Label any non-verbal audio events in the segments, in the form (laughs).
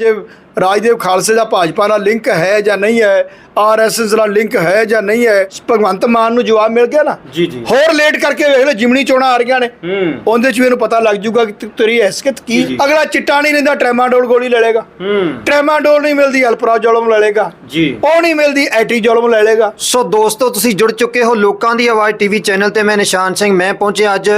ਜੇ ਰਾਜਦੇਵ ਖਾਲਸੇ ਦਾ ਭਾਜਪਾ ਨਾਲ ਲਿੰਕ ਹੈ ਜਾਂ ਨਹੀਂ ਹੈ ਆਰਐਸਐਸ ਨਾਲ ਲਿੰਕ ਹੈ ਜਾਂ ਨਹੀਂ ਹੈ ਭਗਵੰਤ ਮਾਨ ਨੂੰ ਜਵਾਬ ਮਿਲ ਗਿਆ ਨਾ? ਜੀ ਜੀ। ਹੋਰ ਲੇਟ ਕਰਕੇ ਵੇਖ ਲਓ ਜਿਮਣੀ ਚੋਣਾਂ ਆ ਰਹੀਆਂ ਨੇ। ਹੂੰ। ਉਹਦੇ ਚ ਵੀ ਇਹਨੂੰ ਪਤਾ ਲੱਗ ਜੂਗਾ ਕਿ ਤੇਰੀ ਹੈਸੀਅਤ ਕੀ। ਅਗਲਾ ਚਿੱਟਾ ਨਹੀਂ ਲੈਂਦਾ ਟ੍ਰੈਮਾਡੋਲ ਗੋਲੀ ਲੈ ਲੇਗਾ ਹੂੰ। ਟ੍ਰੈਮਾਡੋਲ ਨਹੀਂ ਮਿਲਦੀ ਅਲਪਰਾਜ਼ੋਲਮ ਲੈ ਲੇਗਾ ਜੀ। ਉਹ ਨਹੀਂ ਮਿਲਦੀ ਐਟੀਜ਼ੋਲਮ ਲੈ ਲੇਗਾ ਸੋ ਦੋਸਤੋ ਤੁਸੀਂ ਜੁੜ ਚੁੱਕੇ ਹੋ ਲੋਕਾਂ ਦੀ ਆਵਾਜ਼ ਟੀਵੀ ਚੈਨਲ ਤੇ। ਮੈਂ ਨਿਸ਼ਾਨ ਸਿੰਘ ਮੈਂ ਪਹੁੰਚਿਆ ਅੱਜ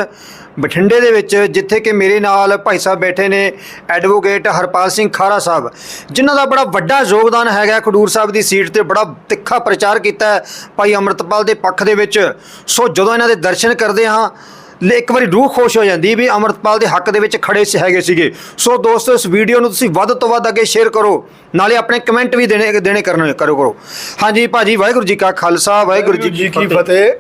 ਬਠਿੰਡੇ ਦੇ ਵਿੱਚ ਜਿੱਥੇ ਕਿ ਮੇਰੇ ਨਾਲ ਭਾਈ ਸਾਹਿਬ ਬੈਠੇ ਨੇ ਐਡਵੋਕੇਟ ਹਰਪਾਲ ਸਿੰਘ ਖਾਰਾ ਸਾਹਿਬ ਜਿਨ੍ਹਾਂ ਦਾ ਬੜਾ ਵੱਡਾ ਯੋਗਦਾਨ ਹੈਗਾ ਖਡੂਰ ਸਾਹਿਬ ਦੀ ਸੀਟ ਤੇ ਬੜਾ ਤਿੱਖਾ ਪ੍ਰਚਾਰ ਕੀਤਾ ਭਾਈ ਅੰਮ੍ਰਿਤਪਾਲ ਦੇ ਪੱਖ ਦੇ ਵਿੱਚ। ਸੋ ਜਦੋਂ ਇਹਨਾਂ ਦੇ ਦਰਸ਼ਨ ਕਰਦੇ ਹਾਂ ਲੈ ਇੱਕ ਵਾਰੀ ਰੂਹ ਖੁਸ਼ ਹੋ ਜਾਂਦੀ ਵੀ ਅੰਮ੍ਰਿਤਪਾਲ ਦੇ ਹੱਕ ਦੇ ਵਿੱਚ ਖੜੇ ਸੀ ਹੈਗੇ ਸੀਗੇ। ਸੋ ਦੋਸਤੋ ਇਸ ਵੀਡੀਓ ਨੂੰ ਤੁਸੀਂ ਵੱਧ ਤੋਂ ਵੱਧ ਅੱਗੇ ਸ਼ੇਅਰ ਕਰੋ ਨਾਲੇ ਆਪਣੇ ਕਮੈਂਟ ਵੀ ਦੇਣੇ ਦੇਣੇ ਕਰਨੇ ਕਰੋ ਕਰੋ। ਹਾਂਜੀ ਭਾਜੀ ਵਾਹਿਗੁਰੂ ਜੀ ਕਾ ਖਾਲਸਾ ਵਾਹਿਗੁਰੂ ਜੀ ਕੀ ਫਤਿਹ।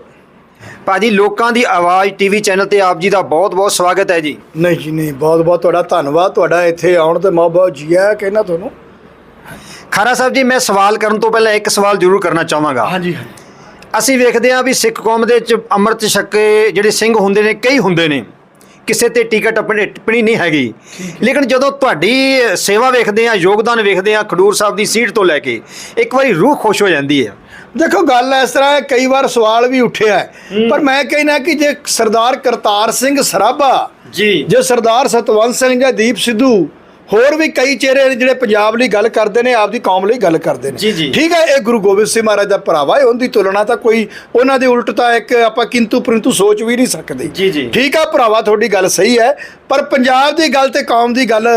ਭਾਜੀ ਲੋਕਾਂ ਦੀ ਆਵਾਜ਼ ਟੀਵੀ ਚੈਨਲ ਤੇ ਆਪ ਜੀ ਦਾ ਬਹੁਤ ਬਹੁਤ ਸਵਾਗਤ ਹੈ ਜੀ। ਨਹੀਂ ਜੀ ਨਹੀਂ ਬਹੁਤ ਬਹੁਤ ਤੁਹਾਡਾ ਧੰਨਵਾਦ। ਤੁਹਾਡਾ ਇੱਥੇ ਆਉਣ ਤੇ ਮੈਂ ਬਹੁਤ ਜੀਆ ਕਹਿੰਦਾ ਤੁਹਾਨੂੰ? ਖਾਰਾ ਸਾਹਿਬ ਜੀ ਮੈਂ ਸਵਾਲ ਕਰਨ ਤੋਂ ਪਹਿਲਾਂ ਇੱਕ ਸਵਾਲ ਜ਼ਰੂਰ ਕਰਨਾ ਚਾਹਾਂਗਾ। ਹਾਂਜੀ ਅਸੀਂ ਵੇਖਦੇ ਹਾਂ ਵੀ ਸਿੱਖ ਕੌਮ ਦੇ ਵਿੱਚ ਅੰਮ੍ਰਿਤ ਛਕੇ ਜਿਹੜੇ ਸਿੰਘ ਹੁੰਦੇ ਨੇ ਕਈ ਹੁੰਦੇ ਨੇ। ਕਿਸੇ ਤੇ ਟੀਕਾ ਟੱਪਣੀ ਟਿੱਪਣੀ ਨਹੀਂ ਹੈਗੀ। ਲੇਕਿਨ ਜਦੋਂ ਤੁਹਾਡੀ ਸੇਵਾ ਵੇਖਦੇ ਆ ਯੋਗਦਾਨ ਵੇਖਦੇ ਆ ਖਡੂਰ ਸਾਹਿਬ ਦੀ ਸੀਟ ਤੋਂ ਲੈ ਕੇ ਇੱਕ ਵਾਰੀ ਰੂਹ ਖੁਸ਼ ਹੋ ਜਾਂਦੀ ਹੈ। ਦੇਖੋ ਗੱਲ ਇਸ ਤਰ੍ਹਾਂ ਹੈ ਕਈ ਵਾਰ ਸਵਾਲ ਵੀ ਉੱਠਿਆ ਹੈ। ਪਰ ਮੈਂ ਕਹਿੰਦਾ ਕਿ ਜੇ ਸਰਦਾਰ ਕਰਤਾਰ ਸਿੰਘ ਸਰਾਭਾ ਜੀ। ਜੇ ਸਰਦਾਰ ਸਤਵੰਤ ਸਿੰਘ ਜਾਂ ਦੀਪ ਸਿੱਧੂ ਹੋਰ ਵੀ ਕਈ ਚਿਹਰੇ ਨੇ ਜਿਹੜੇ ਪੰਜਾਬ ਲਈ ਗੱਲ ਕਰਦੇ ਨੇ ਆਪਦੀ ਕੌਮ ਲਈ ਗੱਲ ਕਰਦੇ ਨੇ। ਠੀਕ ਹੈ ਇਹ ਗੁਰੂ ਗੋਬਿੰਦ ਸਿੰਘ ਮਹਾਰਾਜ ਦਾ ਭਰਾਵਾ ਹੈ ਉਹਦੀ ਤੁਲਨਾ ਤਾਂ ਕੋਈ ਉਹਨਾਂ ਦੇ ਉਲਟ ਤਾਂ ਇੱਕ ਆਪਾਂ ਕਿੰਤੂ ਪਰੰਤੂ ਸੋਚ ਵੀ ਨਹੀਂ ਸਕਦੇ। ਠੀਕ ਹੈ ਭਰਾਵਾ ਤੁਹਾਡੀ ਗੱਲ ਸਹੀ ਹੈ ਪਰ ਪੰਜਾਬ ਦੀ ਗੱਲ ਤੇ ਕੌਮ ਦੀ ਗੱਲ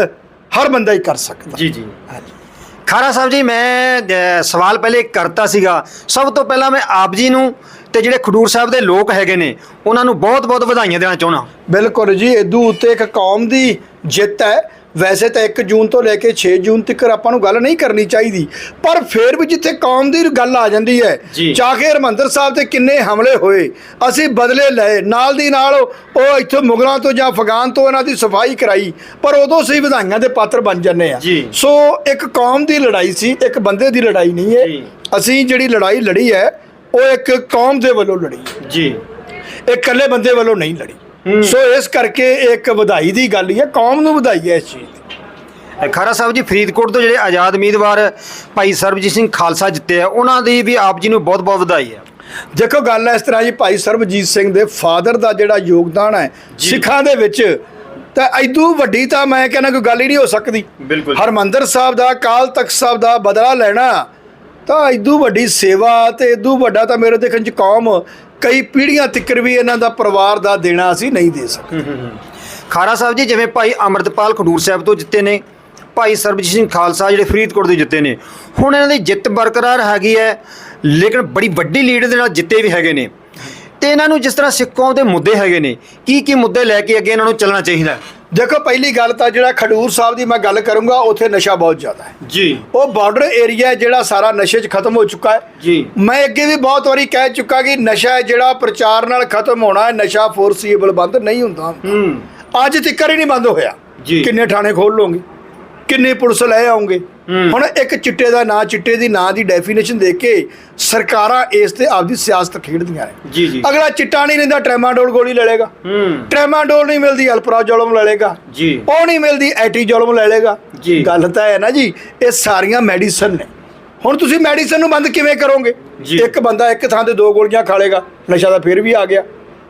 ਹਰ ਬੰਦਾ ਹੀ ਕਰ ਸਕਦਾ। ਜੀ ਜੀ। ਖਾਰਾ ਸਾਹਿਬ ਜੀ ਮੈਂ ਅ, ਸਵਾਲ ਪਹਿਲੇ ਕਰਤਾ ਸੀਗਾ। ਸਭ ਤੋਂ ਪਹਿਲਾਂ ਮੈਂ ਆਪ ਜੀ ਨੂੰ ਤੇ ਜਿਹੜੇ ਖਡੂਰ ਸਾਹਿਬ ਦੇ ਲੋਕ ਹੈਗੇ ਨੇ ਉਹਨਾਂ ਨੂੰ ਬਹੁਤ ਬਹੁਤ ਵਧਾਈਆਂ ਦੇਣਾ ਚਾਹੁੰਦਾ ਬਿਲਕੁਲ ਜੀ ਇਦੂ ਉੱਤੇ ਇੱਕ ਕੌਮ ਦੀ ਜਿੱਤ ਹੈ। ਵੈਸੇ ਤਾਂ 1 ਜੂਨ ਤੋਂ ਲੈ ਕੇ 6 ਜੂਨ ਤੱਕ ਆਪਾਂ ਨੂੰ ਗੱਲ ਨਹੀਂ ਕਰਨੀ ਚਾਹੀਦੀ ਪਰ ਫਿਰ ਵੀ ਜਿੱਥੇ ਕੌਮ ਦੀ ਗੱਲ ਆ ਜਾਂਦੀ ਹੈ। ਚਾਹੇ ਹਰਮੰਦਰ ਸਾਹਿਬ ਤੇ ਕਿੰਨੇ ਹਮਲੇ ਹੋਏ ਅਸੀਂ ਬਦਲੇ ਲਏ ਨਾਲ ਦੀ ਨਾਲ ਉਹ ਇੱਥੋਂ ਮੁਗਲਾਂ ਤੋਂ ਜਾਂ ਅਫਗਾਨ ਤੋਂ ਇਹਨਾਂ ਦੀ ਸਫ਼ਾਈ ਕਰਾਈ ਪਰ ਉਦੋਂ ਅਸੀਂ ਵਧਾਈਆਂ ਦੇ ਪਾਤਰ ਬਣ ਜੰਨੇ ਆ। ਸੋ ਇੱਕ ਕੌਮ ਦੀ ਲੜਾਈ ਸੀ ਇੱਕ ਬੰਦੇ ਦੀ ਲੜਾਈ ਨਹੀਂ ਹੈ। ਅਸੀਂ ਜਿਹੜੀ ਲੜਾਈ ਲੜੀ ਹੈ ਉਹ ਇੱਕ ਕੌਮ ਦੇ ਵੱਲੋਂ ਲੜੀ ਜੀ ਇਹ ਇਕੱਲੇ ਬੰਦੇ ਵੱਲੋਂ ਨਹੀਂ ਲੜੀ ਸੋ ਇਸ ਕਰਕੇ ਇੱਕ ਵਧਾਈ ਦੀ ਗੱਲ ਹੀ ਹੈ ਕੌਮ ਨੂੰ ਵਧਾਈ ਹੈ ਇਸ ਚੀਜ਼ ਦੀ ਖਾਰਾ ਸਾਹਿਬ ਜੀ ਫਰੀਦਕੋਟ ਤੋਂ ਜਿਹੜੇ ਆਜ਼ਾਦ ਉਮੀਦਵਾਰ ਭਾਈ ਸਰਬਜੀਤ ਸਿੰਘ ਖਾਲਸਾ ਜਿੱਤੇ ਆ ਉਹਨਾਂ ਦੀ ਵੀ ਆਪ ਜੀ ਨੂੰ ਬਹੁਤ ਬਹੁਤ ਵਧਾਈ ਹੈ ਦੇਖੋ ਗੱਲ ਇਸ ਤਰ੍ਹਾਂ ਜੀ ਭਾਈ ਸਰਬਜੀਤ ਸਿੰਘ ਦੇ ਫਾਦਰ ਦਾ ਜਿਹੜਾ ਯੋਗਦਾਨ ਹੈ। ਸਿੱਖਾਂ ਦੇ ਵਿੱਚ ਤਾਂ ਐਦੂ ਵੱਡੀ ਤਾਂ ਮੈਂ ਕਹਿੰਦਾ ਕੋਈ ਗੱਲ ਹੀ ਨਹੀਂ ਹੋ ਸਕਦੀ। ਹਰਮੰਦਰ ਸਾਹਿਬ ਦਾ ਕਾਲ ਤਖਤ ਸਾਹਿਬ ਦਾ ਬਦਲਾ ਲੈਣਾ ਤਾਂ ਐਦੂ ਵੱਡੀ ਸੇਵਾ ਤੇ ਐਦੂ ਵੱਡਾ ਤਾਂ ਮੇਰੇ ਦੇਖਣ ਚ ਕੌਮ ਕਈ ਪੀੜ੍ਹੀਆਂ ਤਿੱਕਰ ਵੀ ਇਹਨਾਂ ਦਾ ਪਰਿਵਾਰ ਦਾ ਦੇਣਾ ਅਸੀਂ ਨਹੀਂ ਦੇ ਸਕਦੇ। ਖਾਰਾ ਸਾਹਿਬ ਜੀ ਜਿਵੇਂ ਭਾਈ ਅਮਰਤਪਾਲ ਖਡੂਰ ਸਾਹਿਬ ਤੋਂ ਜਿੱਤੇ ਨੇ ਭਾਈ ਸਰਬਜੀਤ ਸਿੰਘ ਖਾਲਸਾ ਜਿਹੜੇ ਫਰੀਦਕੋਟ ਤੋਂ ਜਿੱਤੇ ਨੇ ਹੁਣ ਇਹਨਾਂ ਦੀ ਜਿੱਤ ਬਰਕਰਾਰ ਹੈਗੀ ਹੈ ਲੇਕਿਨ ਬੜੀ ਵੱਡੀ ਲੀਡ ਦੇ ਨਾਲ ਜਿੱਤੇ ਵੀ ਹੈਗੇ ਨੇ। ਤੇ ਇਹਨਾਂ ਨੂੰ ਜਿਸ ਤਰ੍ਹਾਂ ਸਿੱਖ ਦੇ ਮੁੱਦੇ ਹੈਗੇ ਨੇ ਕੀ ਕੀ ਮੁੱਦੇ ਲੈ ਕੇ ਅੱਗੇ ਇਹਨਾਂ ਨੂੰ ਚੱਲਣਾ ਚਾਹੀਦਾ? ਹੈ? ਦੇਖੋ ਪਹਿਲੀ ਗੱਲ ਤਾਂ ਜਿਹੜਾ ਖਡੂਰ ਸਾਹਿਬ ਦੀ ਮੈਂ ਗੱਲ ਕਰੂੰਗਾ ਉੱਥੇ ਨਸ਼ਾ ਬਹੁਤ ਜ਼ਿਆਦਾ ਹੈ। ਜੀ। ਉਹ ਬਾਰਡਰ ਏਰੀਆ ਜਿਹੜਾ ਸਾਰਾ ਨਸ਼ੇ 'ਚ ਖਤਮ ਹੋ ਚੁੱਕਾ ਹੈ। ਜੀ। ਮੈਂ ਅੱਗੇ ਵੀ ਬਹੁਤ ਵਾਰੀ ਕਹਿ ਚੁੱਕਾ ਕਿ ਨਸ਼ਾ ਹੈ ਜਿਹੜਾ ਪ੍ਰਚਾਰ ਨਾਲ ਖਤਮ ਹੋਣਾ ਹੈ ਨਸ਼ਾ ਫੋਰਸੀਏਬਲ ਬੰਦ ਨਹੀਂ ਹੁੰਦਾ। ਹੂੰ। ਅੱਜ ਤੱਕ ਹੀ ਨਹੀਂ ਬੰਦ ਹੋਇਆ। ਜੀ। ਕਿੰਨੇ ਥਾਣੇ ਖੋਲ ਲੋਗੇ ਕਿੰਨੇ ਪੁਲਿਸ ਲੈ ਆਉਂਗੇ। ਹੁਣ ਇੱਕ ਚਿੱਟੇ ਦਾ ਨਾਂ ਚਿੱਟੇ ਦੀ ਨਾਂ ਦੀ ਡੈਫੀਨੇਸ਼ਨ ਦੇ ਕੇ ਸਰਕਾਰਾਂ ਇਸ ਤੇ ਆਪਦੀ ਸਿਆਸਤ ਖੇਡਦੀਆਂ ਨੇ। ਜੀ ਜੀ। ਅਗਲਾ ਚਿੱਟਾ ਨਹੀਂ ਲੈਂਦਾ ਟ੍ਰੈਮਾਡੋਲ ਗੋਲੀ ਲੈ ਲੇਗਾ ਹੂੰ। ਟ੍ਰੈਮਾਡੋਲ ਨਹੀਂ ਮਿਲਦੀ ਅਲਪਰਾਜ਼ੋਲਮ ਲੈ ਲੇਗਾ ਜੀ। ਉਹ ਨਹੀਂ ਮਿਲਦੀ ਐਟੀਜ਼ੋਲਮ ਲੈ ਲੇਗਾ ਜੀ। ਗੱਲ ਤਾਂ ਹੈ ਨਾ ਜੀ ਇਹ ਸਾਰੀਆਂ ਮੈਡੀਸਨ ਨੇ। ਹੁਣ ਤੁਸੀਂ ਮੈਡੀਸਨ ਨੂੰ ਬੰਦ ਕਿਵੇਂ ਕਰੋਗੇ। ਇੱਕ ਬੰਦਾ ਇੱਕ ਥਾਂ ਤੇ ਦੋ ਗੋਲੀਆਂ ਖਾ ਲੇਗਾ ਨਸ਼ਾ ਤਾਂ ਫਿਰ ਵੀ ਆ ਗਿਆ।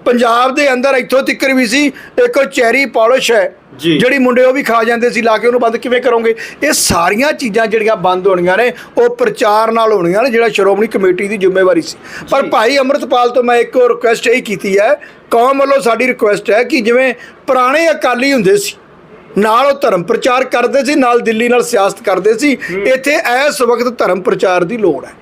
ਪੰਜਾਬ ਦੇ ਅੰਦਰ ਇੱਥੋਂ ਤਿੱਕਰ ਵੀ ਸੀ ਇੱਕ ਚੈਰੀ ਪਾਲਿਸ਼ ਹੈ। ਜਿਹੜੀ ਮੁੰਡੇ ਉਹ ਵੀ ਖਾ ਜਾਂਦੇ ਸੀ ਲਾ ਕੇ ਉਹਨੂੰ ਬੰਦ ਕਿਵੇਂ ਕਰੋਗੇ ਇਹ ਸਾਰੀਆਂ ਚੀਜ਼ਾਂ ਜਿਹੜੀਆਂ ਬੰਦ ਹੋਣੀਆਂ ਨੇ ਉਹ ਪ੍ਰਚਾਰ ਨਾਲ ਹੋਣੀਆਂ ਨੇ ਜਿਹੜਾ ਸ਼੍ਰੋਮਣੀ ਕਮੇਟੀ ਦੀ ਜ਼ਿੰਮੇਵਾਰੀ ਸੀ ਪਰ। ਭਾਈ ਅੰਮ੍ਰਿਤਪਾਲ ਤੋਂ ਮੈਂ ਇੱਕ ਰਿਕੁਐਸਟ ਇਹ ਕੀਤੀ ਹੈ ਕੌਮ ਵੱਲੋਂ ਸਾਡੀ ਰਿਕੁਐਸਟ ਹੈ ਕਿ ਜਿਵੇਂ ਪੁਰਾਣੇ ਅਕਾਲੀ ਹੁੰਦੇ ਸੀ ਨਾਲ ਉਹ ਧਰਮ ਪ੍ਰਚਾਰ ਕਰਦੇ ਸੀ ਨਾਲ ਦਿੱਲੀ ਨਾਲ ਸਿਆਸਤ ਕਰਦੇ ਸੀ। ਇੱਥੇ ਇਸ ਵਕਤ ਧਰਮ ਪ੍ਰਚਾਰ ਦੀ ਲੋੜ ਹੈ।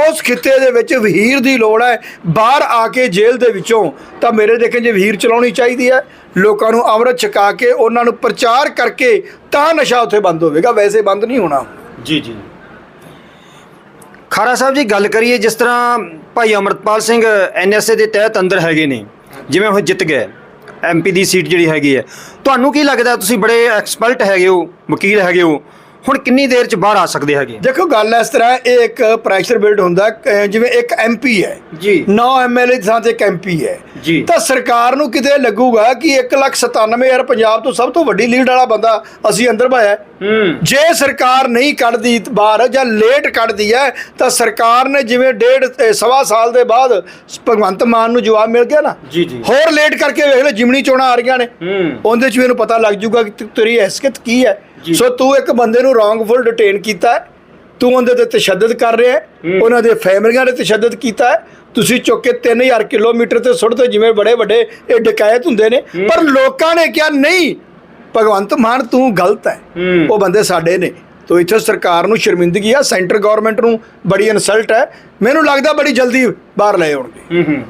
ਉਸ ਖਿੱਤੇ ਦੇ ਵਿੱਚ ਵਹੀਰ ਦੀ ਲੋੜ ਹੈ। ਬਾਹਰ ਆ ਕੇ ਜੇਲ੍ਹ ਦੇ ਵਿੱਚੋਂ ਤਾਂ ਮੇਰੇ ਦੇਖੇ ਜੇ ਵਹੀਰ ਚਲਾਉਣੀ ਚਾਹੀਦੀ ਹੈ। ਲੋਕਾਂ ਨੂੰ ਅੰਮ੍ਰਿਤ ਛਕਾ ਕੇ ਉਹਨਾਂ ਨੂੰ ਪ੍ਰਚਾਰ ਕਰਕੇ ਤਾਂ ਨਸ਼ਾ ਉੱਥੇ ਬੰਦ ਹੋਵੇਗਾ ਵੈਸੇ ਬੰਦ ਨਹੀਂ ਹੋਣਾ। ਜੀ ਜੀ। ਖਾਰਾ ਸਾਹਿਬ ਜੀ ਗੱਲ ਕਰੀਏ ਜਿਸ ਤਰ੍ਹਾਂ ਭਾਈ ਅਮਰਤਪਾਲ ਸਿੰਘ ਐਨਐਸਏ ਦੇ ਤਹਿਤ ਅੰਦਰ ਹੈਗੇ ਨੇ ਜਿਵੇਂ ਉਹ ਜਿੱਤ ਗਏ। ਐਮਪੀ ਦੀ ਸੀਟ ਜਿਹੜੀ ਹੈਗੀ ਹੈ। ਤੁਹਾਨੂੰ ਕੀ ਲੱਗਦਾ, ਤੁਸੀਂ ਬੜੇ ਐਕਸਪਰਟ ਹੈਗੇ ਹੋ, ਵਕੀਲ ਹੈਗੇ ਹੋ ਹੁਣ ਕਿੰਨੀ ਦੇਰ ਚ ਬਾਹਰ ਆ ਸਕਦੇ ਹੈਗੇ ਦੇਖੋ ਗੱਲ ਇਸ ਤਰ੍ਹਾਂ ਇਹ ਇੱਕ ਪ੍ਰੈਸ਼ਰ ਬਿਲਡ ਹੁੰਦਾ ਅਹ ਜਿਵੇਂ ਇੱਕ ਐਮਪੀ ਹੈ ਜੀ 9 ਐਮਐਲਏ ਦੀ ਥਾਂ ਤੇ ਇੱਕ ਐਮਪੀ ਹੈ ਜੀ। ਤਾਂ ਸਰਕਾਰ ਨੂੰ ਕਿਤੇ ਲੱਗੂਗਾ ਕਿ 197000 ਪੰਜਾਬ ਤੋਂ ਸਭ ਤੋਂ ਵੱਡੀ ਲੀਡ ਵਾਲਾ ਬੰਦਾ ਅਸੀਂ ਅੰਦਰ ਪਾਇਆ ਹੈ। ਜੇ ਸਰਕਾਰ ਨਹੀਂ ਕੱਢਦੀ ਬਾਹਰ ਜਾਂ ਲੇਟ ਕੱਢਦੀ ਹੈ ਤਾਂ ਸਰਕਾਰ ਨੇ ਜਿਵੇਂ ਡੇਢ ਸਵਾ ਸਾਲ ਦੇ ਬਾਅਦ ਭਗਵੰਤ ਮਾਨ ਨੂੰ ਜਵਾਬ ਮਿਲ ਗਿਆ ਨਾ ਜੀ, ਜੀ। ਹੋਰ ਲੇਟ ਕਰਕੇ ਵੇਖ ਲਓ ਜਿਮਣੀ ਚੋਣਾਂ ਆ ਰਹੀਆਂ ਨੇ ਹੂੰ ਉਹਦੇ ਚ ਵੀ ਇਹਨੂੰ ਪਤਾ ਲੱਗ ਜੂਗਾ ਕਿ ਤੇਰੀ ਹੈਸੀਅਤ ਕੀ ਹੈ। ਸੋ ਤੂੰ ਇੱਕ ਬੰਦੇ ਨੂੰ ਰੋਂਗਫੁਲ ਡਿਟੇਨ ਕੀਤਾ ਹੈ। ਤੂੰ ਉਹਦੇ ਤੇ ਤਸ਼ੱਦਦ ਕਰ ਰਿਹਾ ਹੈ। ਉਹਨਾਂ ਦੇ ਫੈਮਲੀਆਂ ਨੇ ਤਸ਼ੱਦਦ ਕੀਤਾ ਹੈ। ਤੁਸੀਂ ਚੁੱਕ ਕੇ 3000 ਕਿਲੋਮੀਟਰ ਤੇ ਸੁੱਟਦੇ ਜਿਵੇਂ ਬੜੇ ਵੱਡੇ ਇਹ ਡਕੈਤ ਹੁੰਦੇ ਨੇ। ਪਰ ਲੋਕਾਂ ਨੇ ਕਿਹਾ ਨਹੀਂ ਭਗਵੰਤ ਮਾਨ ਤੂੰ ਗਲਤ ਹੈ। ਹੂੰ। ਉਹ ਬੰਦੇ ਸਾਡੇ ਨੇ। ਤੋ ਇੱਥੇ ਸਰਕਾਰ ਨੂੰ ਸ਼ਰਮਿੰਦਗੀ ਆ ਸੈਂਟਰ ਗਵਰਨਮੈਂਟ ਨੂੰ ਬੜੀ ਇਨਸਲਟ ਹੈ। ਮੈਨੂੰ ਲੱਗਦਾ ਬੜੀ ਜਲਦੀ ਬਾਹਰ ਲੈ ਆਉਣਗੇ। ਹੂੰ ਹੂੰ।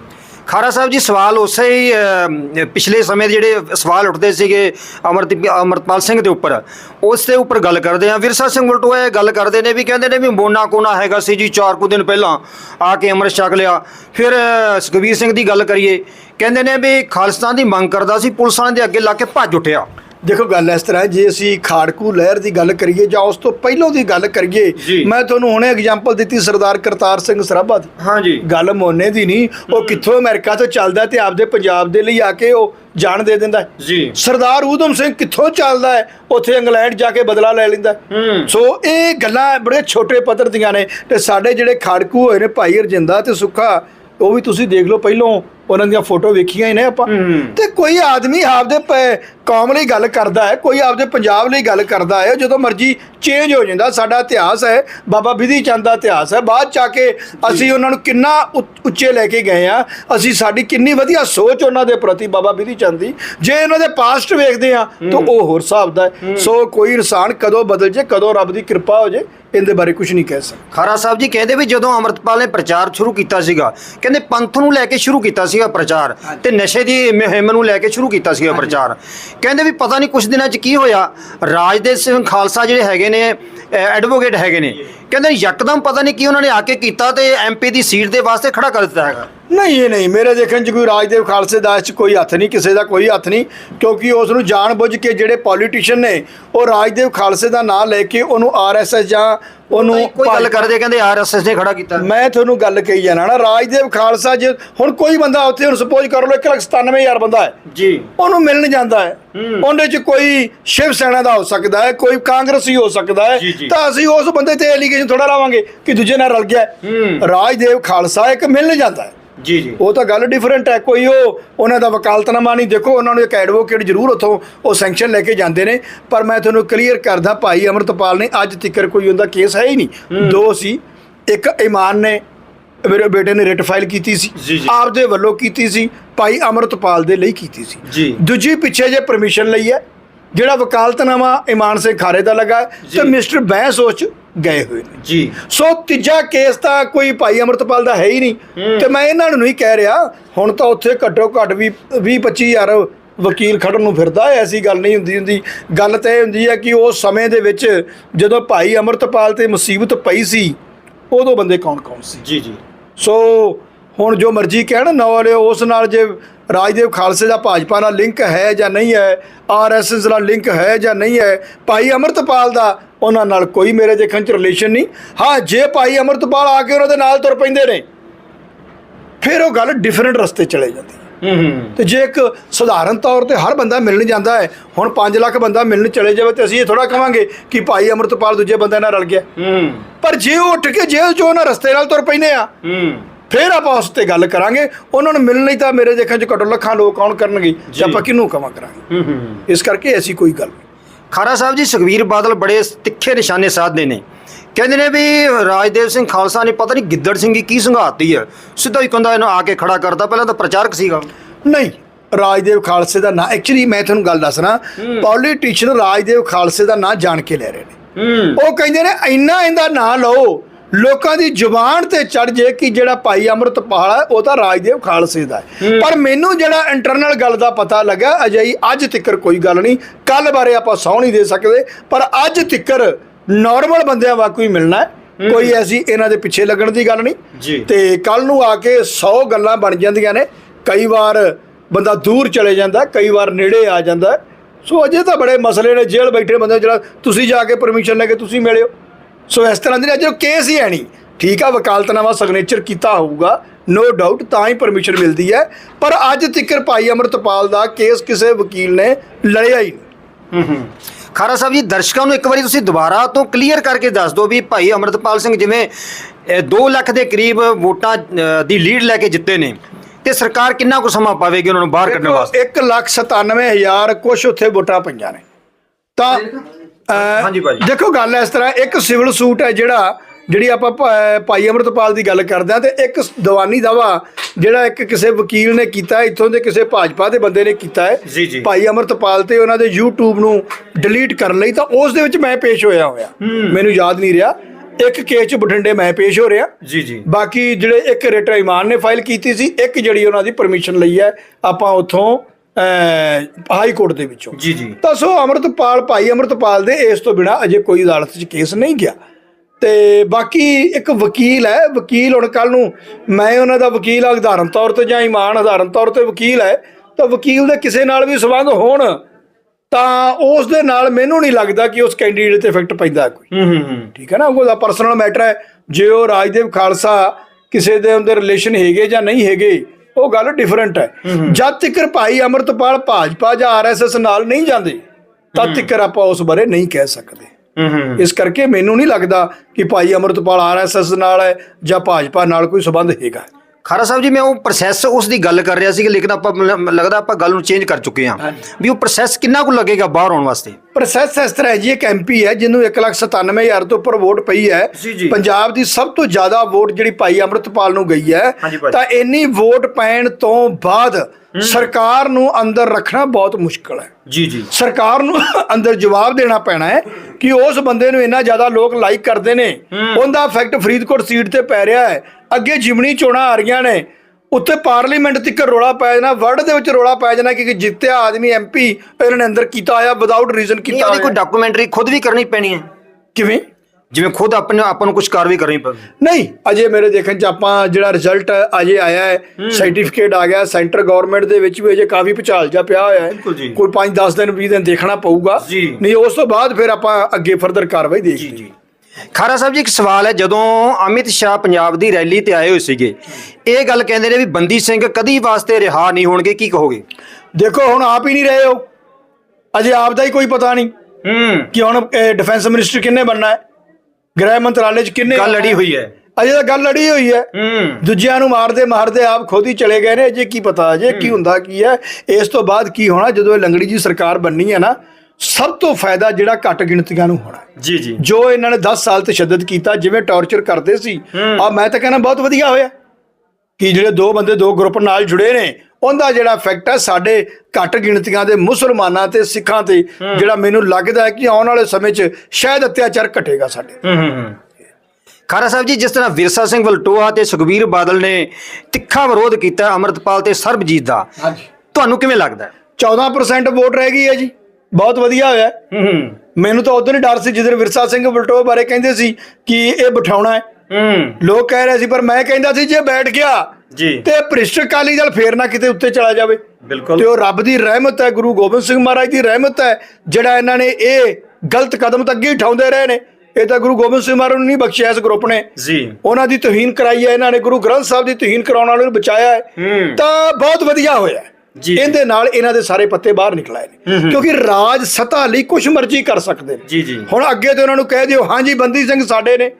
ਖਾਰਾ ਸਾਹਿਬ ਜੀ ਸਵਾਲ ਉਸੇ ਹੀ ਪਿਛਲੇ ਸਮੇਂ ਦੇ ਜਿਹੜੇ ਸਵਾਲ ਉੱਠਦੇ ਸੀਗੇ ਅਮਰਤ ਅਮਰਪਾਲ ਸਿੰਘ ਦੇ ਉੱਪਰ। ਉਸ ਦੇ ਉੱਪਰ ਗੱਲ ਕਰਦੇ ਆ ਵਿਰਸਾ ਸਿੰਘ ਵਲਟੋਆ ਇਹ ਗੱਲ ਕਰਦੇ ਨੇ ਵੀ ਕਹਿੰਦੇ ਨੇ ਵੀ ਮੋਨਾ ਕੋਨਾ ਹੈਗਾ ਸੀ ਜੀ ਚਾਰ ਕੁ ਦਿਨ ਪਹਿਲਾਂ ਆ ਕੇ ਅੰਮ੍ਰਿਤ ਛਕ ਲਿਆ। ਫਿਰ ਅ, ਸੁਖਬੀਰ ਸਿੰਘ ਦੀ ਗੱਲ ਕਰੀਏ। ਕਹਿੰਦੇ ਨੇ ਵੀ ਖਾਲਿਸਤਾਨ ਦੀ ਮੰਗ ਕਰਦਾ ਸੀ ਪੁਲਿਸ ਵਾਲਿਆਂ ਦੇ ਅੱਗੇ ਲਾ ਕੇ ਭੱਜ ਉੱਠਿਆ। ਦੇਖੋ ਗੱਲ ਇਸ ਤਰ੍ਹਾਂ ਹੈ, ਜੇ ਅਸੀਂ ਖਾੜਕੂ ਲਹਿਰ ਦੀ ਗੱਲ ਕਰੀਏ ਜਾਂ ਉਸ ਤੋਂ ਪਹਿਲਾਂ ਦੀ ਗੱਲ ਕਰੀਏ ਜੀ। ਮੈਂ ਤੁਹਾਨੂੰ ਹੁਣੇ ਐਗਜ਼ਾਮਪਲ ਦਿੱਤੀ ਸਰਦਾਰ ਕਰਤਾਰ ਸਿੰਘ ਸਰਾਭਾ ਦੀ ਹਾਂ ਜੀ ਗੱਲ ਮੋਨੇ ਦੀ ਨਹੀਂ ਉਹ ਕਿੱਥੋਂ ਅਮਰੀਕਾ ਤੋਂ ਚੱਲਦਾ ਤੇ ਆਪਦੇ ਪੰਜਾਬ ਦੇ ਲਈ ਆ ਕੇ ਉਹ ਜਾਨ ਦੇ ਦਿੰਦਾ ਹੈ। ਜੀ ਸਰਦਾਰ ਊਧਮ ਸਿੰਘ ਕਿੱਥੋਂ ਚੱਲਦਾ ਹੈ ਉੱਥੇ ਇੰਗਲੈਂਡ ਜਾ ਕੇ ਬਦਲਾ ਲੈ ਲੈਂਦਾ ਹੈ। ਹੂੰ। ਸੋ ਇਹ ਗੱਲਾਂ ਬੜੇ ਛੋਟੇ ਪੱਧਰ ਦੀਆਂ ਨੇ ਤੇ ਸਾਡੇ ਜਿਹੜੇ ਖਾੜਕੂ ਹੋਏ ਨੇ ਭਾਈ ਰਜਿੰਦਾ ਤੇ ਸੁੱਖਾ ਉਹ ਵੀ ਤੁਸੀਂ ਦੇਖ ਲਓ ਪਹਿਲੋਂ ਉਹਨਾਂ ਦੀਆਂ ਫੋਟੋ ਵੇਖੀਆਂ ਹੀ ਨੇ ਆਪਾਂ। ਤੇ ਕੋਈ ਆਦਮੀ ਆਪਦੇ ਪ- ਕੌਮ ਲਈ ਗੱਲ ਕਰਦਾ ਹੈ ਕੋਈ ਆਪਦੇ ਪੰਜਾਬ ਲਈ ਗੱਲ ਕਰਦਾ ਹੈ ਜਦੋਂ ਮਰਜ਼ੀ ਚੇਂਜ ਹੋ ਜਾਂਦਾ ਸਾਡਾ ਇਤਿਹਾਸ ਹੈ ਬਾਬਾ ਬਿਧੀ ਚੰਦ ਦਾ ਇਤਿਹਾਸ ਹੈ ਬਾਅਦ ਚ ਆ ਕੇ ਅਸੀਂ ਉਹਨਾਂ ਨੂੰ ਕਿੰਨਾ ਉੱਚ- ਲੈ ਕੇ ਗਏ ਆ ਅਸੀਂ ਸਾਡੀ ਕਿੰਨੀ ਵਧੀਆ ਸੋਚ ਉਹਨਾਂ ਦੇ ਪ੍ਰਤੀ ਬਾਬਾ ਬਿਧੀ ਚੰਦ ਦੀ। ਜੇ ਇਹਨਾਂ ਦੇ ਪਾਸਟ ਵੇਖਦੇ ਆ ਤਾਂ ਉਹ ਹੋਰ ਹਿਸਾਬ ਦਾ ਸੋ ਕੋਈ ਇਨਸਾਨ ਕਦੋਂ ਬਦਲ ਜੇ ਕਦੋਂ ਰੱਬ ਦੀ ਕਿਰਪਾ ਹੋ ਜੇ ਇਹਦੇ ਬਾਰੇ ਕੁਝ ਨਹੀਂ ਕਹਿ ਸਕਦਾ। ਖਾਰਾ ਸਾਹਿਬ ਜੀ ਕਹਿੰਦੇ ਵੀ ਜਦੋਂ ਅਮਰਤਪਾਲ ਨੇ ਪ੍ਰਚਾਰ ਸ਼ੁਰੂ ਕੀਤਾ ਸੀਗਾ ਕਹਿੰਦੇ ਪੰਥ ਨੂੰ ਲੈ ਕੇ ਸ਼ੁਰੂ ਕੀਤਾ ਸੀਗਾ ਪ੍ਰਚਾਰ ਤੇ ਨਸ਼ੇ ਦੀ ਮੁਹਿੰਮ ਨੂੰ ਲੈ ਕੇ ਸ਼ੁਰੂ ਕੀਤਾ ਸੀਗਾ ਪ੍ਰਚਾਰ। ਕਹਿੰਦੇ ਵੀ ਪਤਾ ਨਹੀਂ ਕੁਝ ਦਿਨਾਂ 'ਚ ਕੀ ਹੋਇਆ। ਰਾਜਦੇਵ ਸਿੰਘ ਖਾਲਸਾ ਜਿਹੜੇ ਹੈਗੇ ਨੇ ਐਡਵੋਕੇਟ ਹੈਗੇ ਨੇ। ਕਹਿੰਦੇ ਯਕਦਮ ਪਤਾ ਨਹੀਂ ਕੀ ਉਹਨਾਂ ਨੇ ਆ ਕੇ ਕੀਤਾ ਤੇ ਐਮਪੀ ਦੀ ਸੀਟ ਦੇ ਵਾਸਤੇ ਖੜਾ ਕਰ ਦਿੱਤਾ ਹੈਗਾ। ਨਹੀਂ ਇਹ ਨਹੀਂ। ਮੇਰੇ ਦੇਖਣ ਚ ਕੋਈ ਰਾਜਦੇਵ ਖਾਲਸੇ ਦਾ ਇਸ ਚ ਕੋਈ ਹੱਥ ਨਹੀਂ ਕਿਸੇ ਦਾ ਕੋਈ ਹੱਥ ਨਹੀਂ ਕਿਉਂਕਿ ਉਸ ਨੂੰ ਜਾਣ ਬੁੱਝ ਕੇ ਜਿਹੜੇ ਪੋਲੀਟੀਸ਼ੀਅਨ ਨੇ ਉਹ ਰਾਜਦੇਵ ਖਾਲਸੇ ਦਾ ਨਾਮ ਲੈ ਕੇ ਉਹਨੂੰ ਆਰਐਸਐਸ ਜਾਂ ਉਹਨੂੰ ਕੋਈ ਗੱਲ ਕਰਦੇ ਕਹਿੰਦੇ ਆਰਐਸਐਸ ਨੇ ਖੜਾ ਕੀਤਾ। ਮੈਂ ਤੁਹਾਨੂੰ ਗੱਲ ਕਹੀ ਜਾਣਾ ਨਾ ਰਾਜਦੇਵ ਖਾਲਸਾ ਜੇ ਹੁਣ ਕੋਈ ਬੰਦਾ ਉੱਥੇ ਹੁਣ ਸਪੋਜ਼ ਕਰ ਲਓ 197000 ਬੰਦਾ ਹੈ। ਜੀ। ਉਹਨੂੰ ਮਿਲਣ ਜਾਂਦਾ ਹੈ। ਉਹਦੇ ਚ ਕੋਈ ਸ਼ਿਵ ਸੈਨਾ ਦਾ ਹੋ ਸਕਦਾ ਹੈ ਕੋਈ ਕਾਂਗਰਸੀ ਹੋ ਸਕਦਾ ਹੈ। ਤਾਂ ਅਸੀਂ ਉਸ ਬੰਦੇ ਤੇ ਐਲੀਗੇਸ਼ਨ ਥੋੜਾ ਲਾਵਾਂਗੇ ਕਿ ਦੂਜੇ ਨਾਲ ਰਲ ਗਿਆ। ਰਾਜਦੇਵ ਖਾਲਸਾ ਇੱਕ ਮਿਲਣ ਜਾਂਦਾ ਹੈ। ਜੀ ਜੀ। ਉਹ ਤਾਂ ਗੱਲ ਡਿਫਰੈਂਟ ਹੈ ਕੋਈ ਉਹ ਉਹਨਾਂ ਦਾ ਵਕਾਲਤਨਾਮਾ ਨਹੀਂ ਦੇਖੋ ਉਹਨਾਂ ਨੂੰ ਇੱਕ ਐਡਵੋਕੇਟ ਜ਼ਰੂਰ ਉਥੋਂ ਉਹ ਸੈਂਕਸ਼ਨ ਲੈ ਕੇ ਜਾਂਦੇ ਨੇ ਪਰ ਮੈਂ ਤੁਹਾਨੂੰ ਕਲੀਅਰ ਕਰਦਾ ਭਾਈ ਅਮਰਤਪਾਲ ਨੇ ਅੱਜ ਤੱਕ ਕੋਈ ਉਹਦਾ ਕੇਸ ਹੈ ਹੀ ਨਹੀਂ। ਦੋ ਸੀ ਇੱਕ ਇਮਾਨ ਨੇ ਮੇਰੇ ਬੇਟੇ ਨੇ ਰਿਟ ਫਾਈਲ ਕੀਤੀ ਸੀ ਜੀ, ਜੀ। ਆਪਦੇ ਵੱਲੋਂ ਕੀਤੀ ਸੀ ਭਾਈ ਅਮਰਤਪਾਲ ਦੇ ਲਈ ਕੀਤੀ ਸੀ। ਜੀ। ਦੂਜੀ ਪਿੱਛੇ ਜੇ ਪਰਮਿਸ਼ਨ ਲਈ ਹੈ ਜਿਹੜਾ ਵਕਾਲਤਨਾਮਾ ਇਮਾਨ ਸਿੰਘ ਖਾਰੇ ਦਾ ਲੱਗਾ ਹੈ, ਤੇ ਮਿਸਟਰ ਬੈਂਸ ਉਸ ਚ ਗਏ ਹੋਏ ਨੇ। ਜੀ। ਸੋ ਤੀਜਾ ਕੇਸ ਤਾਂ ਕੋਈ ਭਾਈ ਅਮਰਤਪਾਲ ਦਾ ਹੈ ਹੀ ਨਹੀਂ। ਤੇ ਮੈਂ ਇਹਨਾਂ ਨੂੰ ਨਹੀਂ ਕਹਿ ਰਿਹਾ ਹੁਣ ਤਾਂ ਉੱਥੇ ਘੱਟੋ ਘੱਟ ਵੀ 20 25000 ਵਕੀਲ ਖੜਨ ਨੂੰ ਫਿਰਦਾ ਹੈ ਐਸੀ ਗੱਲ ਨਹੀਂ ਹੁੰਦੀ ਹੁੰਦੀ। ਗੱਲ ਤਾਂ ਇਹ ਹੁੰਦੀ ਹੈ ਕਿ ਉਸ ਸਮੇਂ ਦੇ ਵਿੱਚ ਜਦੋਂ ਭਾਈ ਅਮਰਤਪਾਲ ਤੇ ਮੁਸੀਬਤ ਪਈ ਸੀ ਉਦੋਂ ਬੰਦੇ ਕੌਣ ਕੌਣ ਸੀ? ਜੀ ਜੀ। ਸੋ ਹੁਣ ਜੋ ਮਰਜ਼ੀ ਕਹਿਣ ਨਾ ਵਾਲੇ ਉਸ ਨਾਲ ਜੇ ਰਾਜਦੇਵ ਖਾਲਸੇ ਦਾ ਭਾਜਪਾ ਨਾਲ ਲਿੰਕ ਹੈ ਜਾਂ ਨਹੀਂ ਹੈ ਆਰਐਸਐਸ ਨਾਲ ਲਿੰਕ ਹੈ ਜਾਂ ਨਹੀਂ ਹੈ, ਭਾਈ ਅਮਰਤਪਾਲ ਦਾ ਉਹਨਾਂ ਨਾਲ ਕੋਈ ਮੇਰੇ ਦੇਖਣ ਚ ਰਿਲੇਸ਼ਨ ਨਹੀਂ। ਹਾਂ, ਜੇ ਭਾਈ ਅਮਰਤਪਾਲ ਆ ਕੇ ਉਹਨਾਂ ਦੇ ਨਾਲ ਤੁਰ ਪੈਂਦੇ ਨੇ, ਫਿਰ ਉਹ ਗੱਲ ਡਿਫਰੈਂਟ ਰਸਤੇ ਚਲੇ ਜਾਂਦੀ। ਤੇ ਜੇ ਇੱਕ ਸਧਾਰਨ ਤੌਰ ਤੇ ਹਰ ਬੰਦਾ ਮਿਲਣ ਜਾਂਦਾ ਹੈ ਹੁਣ 5 ਲੱਖ ਬੰਦਾ ਮਿਲਣ ਚਲੇ ਜਾਵੇ ਤੇ ਅਸੀਂ ਇਹ ਥੋੜਾ ਕਵਾਂਗੇ ਕਿ ਭਾਈ ਅਮਰਤਪਾਲ ਦੂਜੇ ਬੰਦੇ ਨਾਲ ਰਲ ਗਿਆ। ਹੂੰ। ਪਰ ਜੇ ਉਹ ਉੱਠ ਕੇ ਜੇਲ੍ਹ ਚੋਂ ਉਹਨਾਂ ਰਸਤੇ ਨਾਲ ਤੁਰ ਪੈਂਦੇ ਆ ਹੂੰ। ਫਿਰ ਆਪਾਂ ਉਸ ਤੇ ਗੱਲ ਕਰਾਂਗੇ। ਉਹਨਾਂ ਨੂੰ ਮਿਲਣ ਲਈ ਤਾਂ ਮੇਰੇ ਦੇਖਣ ਚ ਘੱਟੋ ਲੱਖਾਂ ਲੋਕ ਆਉਣ ਕਰਨਗੇ ਤੇ ਆਪਾਂ ਕਿਹਨੂੰ ਕਵਾਂ ਕਰਾਂਗੇ? ਹੂੰ ਹੂੰ। ਇਸ ਕਰਕੇ ਐਸੀ ਕੋਈ ਗੱਲ ਨਹੀਂ। ਖਾਰਾ ਸਾਹਿਬ ਜੀ ਸੁਖਵੀਰ ਬਾਦਲ ਬੜੇ ਤਿੱਖੇ ਨਿਸ਼ਾਨੇ ਸਾਧਦੇ ਨੇ। ਕਹਿੰਦੇ ਨੇ ਵੀ ਰਾਜਦੇਵ ਸਿੰਘ ਖਾਲਸਾ ਨੇ ਪਤਾ ਨਹੀਂ ਗਿੱਦੜ ਸਿੰਘ ਦੀ ਕੀ ਸੰਘਾਤੀ ਹੈ। ਸਿੱਧਾ ਹੀ ਕਹਿੰਦਾ ਇਹਨੂੰ ਆ ਕੇ ਖੜਾ ਕਰਦਾ ਪਹਿਲਾਂ ਤਾਂ ਪ੍ਰਚਾਰਕ ਸੀਗਾ। ਨਹੀਂ ਰਾਜਦੇਵ ਖਾਲਸੇ ਦਾ ਨਾਂ ਐਕਚੁਅਲੀ ਮੈਂ ਤੁਹਾਨੂੰ ਗੱਲ ਦੱਸਣਾ ਪੋਲੀਟੀਸ਼ੀਅਨ ਰਾਜਦੇਵ ਖਾਲਸੇ ਦਾ ਨਾਂ ਜਾਣ ਕੇ ਲੈ ਰਹੇ ਨੇ। ਉਹ ਕਹਿੰਦੇ ਨੇ ਇੰਨਾ ਇਹਦਾ ਨਾਂ ਲਓ ਲੋਕਾਂ ਦੀ ਜ਼ੁਬਾਨ ਤੇ ਚੜ ਜੇ ਕਿ ਜਿਹੜਾ ਭਾਈ ਅਮਰਤਪਾਲ ਹੈ ਉਹ ਤਾਂ ਰਾਜਦੇਵ ਖਾਲਸੇ ਦਾ ਹੈ। ਪਰ ਮੈਨੂੰ ਜਿਹੜਾ ਇੰਟਰਨਲ ਗੱਲ ਦਾ ਪਤਾ ਲੱਗਾ ਅਜਿਹੀ ਅੱਜ ਤੱਕਰ ਕੋਈ ਗੱਲ ਨਹੀਂ ਕੱਲ ਬਾਰੇ ਆਪਾਂ ਸਹੁੰ ਨਹੀਂ ਦੇ ਸਕਦੇ ਪਰ ਅੱਜ ਤੱਕਰ ਨਾਰਮਲ ਬੰਦਿਆਂ ਵਾਂਗੂ ਹੀ ਮਿਲਣਾ ਕੋਈ ਐਸੀ ਇਹਨਾਂ ਦੇ ਪਿੱਛੇ ਲੱਗਣ ਦੀ ਗੱਲ ਨਹੀਂ। ਤੇ ਕੱਲ ਨੂੰ ਆ ਕੇ 100 ਗੱਲਾਂ ਬਣ ਜਾਂਦੀਆਂ ਨੇ। ਕਈ ਵਾਰ ਬੰਦਾ ਦੂਰ ਚਲੇ ਜਾਂਦਾ ਕਈ ਵਾਰ ਨੇੜੇ ਆ ਜਾਂਦਾ। ਸੋ ਅਜੇ ਤਾਂ ਬੜੇ ਮਸਲੇ ਨੇ ਜੇਲ੍ਹ ਬੈਠੇ ਬੰਦੇ ਜਿਹੜਾ ਤੁਸੀਂ ਜਾ ਕੇ ਪਰਮਿਸ਼ਨ ਲੈ ਕੇ ਤੁਸੀਂ ਮਿਲਿਓ ਸੋ ਇਸ ਤਰ੍ਹਾਂ ਦੀ ਅਜੇ ਕੇਸ ਹੀ ਨਹੀਂ। ਠੀਕ ਆ ਵਕਾਲਤਨਾਮਾ ਸਿਗਨੇਚਰ ਕੀਤਾ ਹੋਊਗਾ। ਨੋ ਡਾਊਟ ਤਾਂ ਹੀ ਪਰਮਿਸ਼ਨ ਮਿਲਦੀ ਹੈ। ਪਰ ਅੱਜ ਤੱਕਰ ਭਾਈ ਅਮਰਤਪਾਲ ਦਾ ਕੇਸ ਕਿਸੇ ਵਕੀਲ ਨੇ ਲੜਿਆ ਹੀ ਨਹੀਂ। ਹੂੰ ਹੂੰ। ਖਾਰਾ ਸਾਹਿਬ ਜੀ ਦਰਸ਼ਕਾਂ ਨੂੰ ਇੱਕ ਵਾਰੀ ਤੁਸੀਂ ਦੁਬਾਰਾ ਤੋਂ ਕਲੀਅਰ ਕਰਕੇ ਦੱਸ ਦਿਓ ਵੀ ਭਾਈ ਅਮਰਤਪਾਲ ਸਿੰਘ ਜਿਵੇਂ 2 ਲੱਖ ਦੇ ਕਰੀਬ ਵੋਟਾਂ ਦੀ ਲੀਡ ਲੈ ਕੇ ਜਿੱਤੇ ਨੇ ਤੇ ਸਰਕਾਰ ਕਿੰਨਾ ਕੁ ਸਮਾਂ ਪਾਵੇਗੀ ਉਹਨਾਂ ਨੂੰ ਬਾਹਰ ਕੱਢਣ ਵਾਸਤੇ? 1 ਲੱਖ 97000 ਕੁਛ ਉੱਥੇ ਵੋਟਾਂ ਪਈਆਂ ਨੇ। ਤਾਂ ਹਾਂਜੀ ਭਾਜੀ। ਦੇਖੋ ਗੱਲ ਇਸ ਤਰ੍ਹਾਂ ਇੱਕ ਸਿਵਲ ਸੂਟ ਹੈ ਜਿਹੜਾ ਜਿਹੜੀ ਆਪਾਂ ਭਾਈ ਅਮਰਤਪਾਲ ਦੀ ਗੱਲ ਕਰਦੇ ਆ ਤੇ ਇੱਕ ਦੀਵਾਨੀ ਦਾਵਾ ਜਿਹੜਾ ਇੱਕ ਕਿਸੇ ਵਕੀਲ ਨੇ ਕੀਤਾ ਇੱਥੋਂ ਦੇ ਕਿਸੇ ਭਾਜਪਾ ਦੇ ਬੰਦੇ ਨੇ ਕੀਤਾ ਹੈ। ਭਾਈ ਅਮਰਤਪਾਲ ਤੇ ਉਹਨਾਂ ਦੇ YouTube ਨੂੰ ਡਿਲੀਟ ਕਰਨ ਲਈ ਤਾਂ ਉਸ ਦੇ ਵਿੱਚ ਮੈਂ ਪੇਸ਼ ਹੋਇਆ ਹੋਇਆ। ਮੈਨੂੰ ਯਾਦ ਨਹੀਂ ਰਿਹਾ। ਇੱਕ ਕੇਸ ਚ ਬਠਿੰਡੇ ਮੈਂ ਪੇਸ਼ ਹੋ ਰਿਹਾ। ਜੀ ਜੀ। ਬਾਕੀ ਜਿਹੜੇ ਇੱਕ ਰਿਟਰ ਇਮਾਨ ਨੇ ਫਾਈਲ ਕੀਤੀ ਸੀ ਇੱਕ ਜਿਹੜੀ ਉਹਨਾਂ ਦੀ ਪਰਮਿਸ਼ਨ ਲਈ ਹੈ ਆਪਾਂ ਉੱਥੋਂ ਹਾਈ ਕੋਰਟ ਦੇ ਵਿੱਚੋਂ। ਜੀ ਜੀ। ਤਾਂ ਸੋ ਅਮਰਤਪਾਲ ਭਾਈ ਅਮਰਤਪਾਲ ਦੇ ਇਸ ਤੋਂ ਬਿਨਾ ਅਜੇ ਕੋਈ ਅਦਾਲਤ 'ਚ ਕੇਸ ਨਹੀਂ ਗਿਆ। ਤੇ ਬਾਕੀ ਇੱਕ ਵਕੀਲ ਹੈ ਵਕੀਲ ਹੁਣ ਕੱਲ ਨੂੰ ਮੈਂ ਉਹਨਾਂ ਦਾ ਵਕੀਲ ਆ ਉਦਾਹਰਨ ਤੌਰ ਤੇ ਜਾਂ ਇਮਾਨ ਉਦਾਹਰਨ ਤੌਰ ਤੇ ਵਕੀਲ ਹੈ ਤਾਂ ਵਕੀਲ ਦੇ ਕਿਸੇ ਨਾਲ ਵੀ ਸਬੰਧ ਹੋਣ ਤਾਂ ਉਸ ਦੇ ਨਾਲ ਮੈਨੂੰ ਨਹੀਂ ਲੱਗਦਾ ਕਿ ਉਸ ਕੈਂਡੀਡੇਟ ਤੇ ਇਫੈਕਟ ਪੈਂਦਾ ਕੋਈ। ਹੂੰ ਹੂੰ ਹੂੰ। ਠੀਕ ਹੈ ਨਾ? ਉਹਦਾ ਪਰਸਨਲ ਮੈਟਰ ਹੈ। ਜੇ ਉਹ ਰਾਜਦੇਵ ਖਾਲਸਾ ਕਿਸੇ ਦੇ ਅੰਦਰ ਰਿਲੇਸ਼ਨ ਹੈਗੇ ਜਾਂ ਨਹੀਂ ਹੈਗੇ ਉਹ ਗੱਲ ਡਿਫਰੈਂਟ ਹੈ। ਜਦ ਤੱਕ ਭਾਈ ਅਮਰਤਪਾਲ ਭਾਜਪਾ ਜਾਂ ਆਰਐਸਐਸ ਨਾਲ ਨਹੀਂ ਜਾਂਦੇ ਤਦ ਤੱਕ ਆਪਾਂ ਉਸ ਬਾਰੇ ਨਹੀਂ ਕਹਿ ਸਕਦੇ। ਇਸ ਕਰਕੇ ਮੈਨੂੰ ਨਹੀਂ ਲੱਗਦਾ ਕਿ ਭਾਈ ਅਮਰਤਪਾਲ ਆਰਐਸਐਸ ਨਾਲ ਹੈ ਜਾਂ ਭਾਜਪਾ ਨਾਲ ਕੋਈ ਸਬੰਧ ਹੈਗਾ। ਖਾਰਾ ਸਾਹਿਬ ਜੀ ਮੈਂ ਉਹ ਪ੍ਰੋਸੈਸ ਉਸ ਦੀ ਗੱਲ ਕਰ ਰਿਹਾ ਸੀ ਕਿ ਲੇਕਿਨ ਆਪਾਂ ਲੱਗਦਾ ਆਪਾਂ ਗੱਲ ਨੂੰ ਚੇਂਜ ਕਰ ਚੁੱਕੇ ਹਾਂ ਹਾਂਜੀ। ਵੀ ਉਹ ਪ੍ਰੋਸੈਸ ਕਿੰਨਾ ਕੁ ਲੱਗੇਗਾ ਬਾਹਰ ਆਉਣ ਵਾਸਤੇ? ਪ੍ਰੋਸੈਸ ਇਸ ਤਰ੍ਹਾਂ ਹੈ ਜੀ ਇੱਕ ਐਮਪੀ ਹੈ ਜਿਹਨੂੰ 197000 ਤੋਂ ਉੱਪਰ ਵੋਟ ਪਈ ਹੈ। ਜੀ। ਪੰਜਾਬ ਦੀ ਸਭ ਤੋਂ ਜ਼ਿਆਦਾ ਵੋਟ ਜਿਹੜੀ ਭਾਈ ਅਮਰਤਪਾਲ ਨੂੰ ਗਈ ਹੈ। ਤਾਂ ਇੰਨੀ ਵੋਟ ਪੈਣ ਤੋਂ ਬਾਅਦ ਸਰਕਾਰ ਨੂੰ ਅੰਦਰ ਰੱਖਣਾ ਬਹੁਤ ਮੁਸ਼ਕਲ ਹੈ। ਜੀ ਜੀ। ਸਰਕਾਰ ਨੂੰ (laughs) ਅੰਦਰ ਜਵਾਬ ਦੇਣਾ ਪੈਣਾ ਹੈ ਕਿ ਉਸ ਬੰਦੇ ਨੂੰ ਇੰਨਾ ਜ਼ਿਆਦਾ ਲੋਕ ਲਾਈਕ ਕਰਦੇ ਨੇ। ਉਹਦਾ ਇਫੈਕਟ ਫਰੀਦਕੋਟ ਸੀਟ ਤੇ ਪੈ ਰਿਹਾ ਹੈ। ਅੱਗੇ ਜਿਮਣੀ ਚੋਣਾਂ ਆ ਰਹੀਆਂ ਨੇ ਉੱਥੇ ਪਾਰਲੀਮੈਂਟ ਤੱਕ ਰੋਲਾ ਪੈ ਜਾਣਾ ਵਰਲਡ ਦੇ ਵਿੱਚ ਰੋਲਾ ਪੈ ਜਾਣਾ ਕਿ ਜਿੱਤਿਆ ਆਦਮੀ ਐਮਪੀ ਇਹਨਾਂ ਨੇ ਅੰਦਰ ਕੀਤਾ ਆਇਆ ਵਿਦਆਊਟ ਰੀਜ਼ਨ ਕੀਤਾ ਉਹਦੀ ਕੋਈ। ਡਾਕੂਮੈਂਟਰੀ ਖੁਦ ਵੀ ਕਰਨੀ ਪੈਣੀ ਹੈ। ਕਿਵੇਂ? ਜਿਵੇਂ ਖੁਦ ਆਪਣੇ ਆਪਾਂ ਨੂੰ ਕੁਝ ਕਾਰਵਾਈ ਕਰਨੀ ਪਵੇ ਨਹੀਂ ਅਜੇ ਮੇਰੇ ਦੇਖਣ ਚ ਆਪਾਂ ਜਿਹੜਾ ਰਿਜ਼ਲਟ ਅਜੇ ਆਇਆ ਹੈ ਸਰਟੀਫਿਕੇਟ ਆ ਗਿਆ ਸੈਂਟਰ ਗਵਰਨਮੈਂਟ ਦੇ ਵਿੱਚ ਵੀ ਅਜੇ ਕਾਫੀ ਭੁਚਾਲ ਜਾ ਪਿਆ ਹੋਇਆ ਹੈ। ਕੋਈ 5-10 ਦਿਨ 20 ਦਿਨ ਦੇਖਣਾ ਪਊਗਾ। ਨਹੀਂ ਉਸ ਤੋਂ ਬਾਅਦ ਫਿਰ ਆਪਾਂ ਅੱਗੇ ਫਰਦਰ ਕਾਰਵਾਈ ਜੀ। ਖਾਰਾ ਸਾਹਿਬ ਜੀ ਇੱਕ ਸਵਾਲ ਹੈ। ਜਦੋਂ ਅਮਿਤ ਸ਼ਾਹ ਪੰਜਾਬ ਦੀ ਰੈਲੀ ਤੇ ਆਏ ਹੋਏ ਸੀਗੇ ਇਹ ਗੱਲ ਕਹਿੰਦੇ ਨੇ ਵੀ ਬੰਦੀ ਸਿੰਘ ਕਦੀ ਵਾਸਤੇ ਰਿਹਾ ਨਹੀਂ ਹੋਣਗੇ ਕੀ ਕਹੋਗੇ? ਦੇਖੋ ਹੁਣ ਆਪ ਹੀ ਨਹੀਂ ਰਹੇ ਹੋ ਅਜੇ ਆਪ ਦਾ ਹੀ ਕੋਈ ਪਤਾ ਨਹੀਂ ਹੂੰ। ਕਿ ਹੁਣ ਡਿਫੈਂਸ ਮਿਨਿਸਟਰ ਕਿੰਨੇ ਬਣਨਾ ਹੈ ਗ੍ਰਹਿ ਮੰਤਰਾਲੇ 'ਚ ਕਿੰਨੇ ਗੱਲ ਲੜੀ ਹੋਈ ਹੈ। ਅਜੇ ਤਾਂ ਗੱਲ ਲੜੀ ਹੋਈ ਹੈ। ਹੂੰ। ਦੂਜਿਆਂ ਨੂੰ ਮਾਰਦੇ ਮਾਰਦੇ ਆਪ ਖੁਦ ਹੀ ਚਲੇ ਗਏ ਨੇ। ਅਜੇ ਕੀ ਪਤਾ ਅਜੇ ਕੀ ਹੁੰਦਾ ਕੀ ਹੈ ਇਸ ਤੋਂ ਬਾਅਦ ਕੀ ਹੋਣਾ ਜਦੋਂ ਇਹ ਲੰਗੜੀ ਜੀ ਸਰਕਾਰ ਬਣਨੀ ਹੈ ਨਾ ਸਭ ਤੋਂ ਫਾਇਦਾ ਜਿਹੜਾ ਘੱਟ ਗਿਣਤੀਆਂ ਨੂੰ ਹੋਣਾ ਹੈ। ਜੀ ਜੀ। ਜੋ ਇਹਨਾਂ ਨੇ 10 ਸਾਲ ਤਸ਼ੱਦਦ ਕੀਤਾ ਜਿਵੇਂ ਟੌਰਚਰ ਕਰਦੇ ਸੀ। ਆ ਮੈਂ ਤਾਂ ਕਹਿੰਦਾ ਬਹੁਤ ਵਧੀਆ ਹੋਇਆ। ਕਿ ਜਿਹੜੇ ਦੋ ਬੰਦੇ ਦੋ ਗਰੁੱਪ ਨਾਲ ਜੁੜੇ ਨੇ ਉਹਦਾ ਜਿਹੜਾ ਇਫੈਕਟ ਹੈ ਸਾਡੇ ਘੱਟ ਗਿਣਤੀਆਂ ਦੇ ਮੁਸਲਮਾਨਾਂ ਤੇ ਸਿੱਖਾਂ ਤੇ ਜਿਹੜਾ ਮੈਨੂੰ ਲੱਗਦਾ ਹੈ ਕਿ ਆਉਣ ਵਾਲੇ ਸਮੇਂ 'ਚ ਸ਼ਾਇਦ ਅਤਿਆਚਾਰ ਘਟੇਗਾ ਸਾਡੇ। ਹੂੰ ਹੂੰ ਹੂੰ। ਖਾਰਾ ਸਾਹਿਬ ਜੀ ਜਿਸ ਤਰ੍ਹਾਂ ਵਿਰਸਾ ਸਿੰਘ ਵਲਟੋਆ ਤੇ ਸੁਖਬੀਰ ਬਾਦਲ ਨੇ ਤਿੱਖਾ ਵਿਰੋਧ ਕੀਤਾ ਅਮਰਤਪਾਲ ਤੇ ਸਰਬਜੀਤ ਦਾ ਹਾਂਜੀ। ਤੁਹਾਨੂੰ ਕਿਵੇਂ ਲੱਗਦਾ ਹੈ? 14% ਵੋਟ ਰਹਿ ਗਈ ਹੈ ਜੀ। ਬਹੁਤ ਵਧੀਆ ਹੋਇਆ। ਹੈ। ਮੈਨੂੰ ਤਾਂ ਉਦੋਂ ਹੀ ਡਰ ਸੀ ਜਦੋਂ ਵਿਰਸਾ ਸਿੰਘ ਬਲਟੋ ਬਾਰੇ ਕਹਿੰਦੇ ਸੀ ਕਿ ਇਹ ਬਿਠਾਉਣਾ ਹੈ। ਹੂੰ। ਲੋਕ ਕਹਿ ਰਹੇ ਸੀ ਪਰ ਮੈਂ ਕਹਿੰਦਾ ਸੀ ਜੇ ਬੈਠ ਗਿਆ ਜੀ। ਤੇ ਭ੍ਰਿਸ਼ਟ ਅਕਾਲੀ ਦਲ ਫੇਰ ਨਾ ਕਿਤੇ ਉੱਤੇ ਚਲਾ ਜਾਵੇ। ਬਿਲਕੁਲ। ਤੇ ਉਹ ਰੱਬ ਦੀ ਰਹਿਮਤ ਹੈ ਗੁਰੂ ਗੋਬਿੰਦ ਸਿੰਘ ਮਹਾਰਾਜ ਦੀ ਰਹਿਮਤ ਹੈ ਜਿਹੜਾ ਇਹਨਾਂ ਨੇ ਇਹ ਗਲਤ ਕਦਮ ਤਾਂ ਅੱਗੇ ਹੀ ਉਠਾਉਂਦੇ ਰਹੇ ਨੇ। ਇਹ ਤਾਂ ਗੁਰੂ ਗੋਬਿੰਦ ਸਿੰਘ ਮਹਾਰਾਜ ਨੂੰ ਨਹੀਂ ਬਖਸ਼ਿਆ ਇਸ ਗਰੁੱਪ ਨੇ। ਜੀ। ਉਹਨਾਂ ਦੀ ਤੋਹੀਨ ਕਰਾਈ ਹੈ ਇਹਨਾਂ ਨੇ ਗੁਰੂ ਗ੍ਰੰਥ ਸਾਹਿਬ ਦੀ ਤੋਹੀਨ ਕਰਾਉਣ ਵਾਲੇ ਨੂੰ ਬਚਾਇਆ ਹੂੰ। ਤਾਂ ਬਹੁਤ ਵਧੀਆ ਹੋਇਆ। ਜੀ। ਇਹਦੇ ਨਾਲ ਇਹਨਾਂ ਦੇ ਸਾਰੇ ਪੱਤੇ ਬਾਹਰ ਨਿਕਲ ਆਏ ਨੇ। ਕਿਉਂਕਿ ਰਾਜ ਸਤਾ ਲਈ ਕੁਝ ਮਰਜ਼ੀ ਕਰ ਸਕਦੇ ਨੇ। ਜੀ ਜੀ। ਹੁਣ ਅੱਗੇ ਤੇ ਉਹਨਾਂ ਨੂੰ ਕਹਿ ਦਿਓ ਹਾਂਜੀ ਬੰਦੀ ਸਿੰਘ ਸਾਡੇ ਨੇ।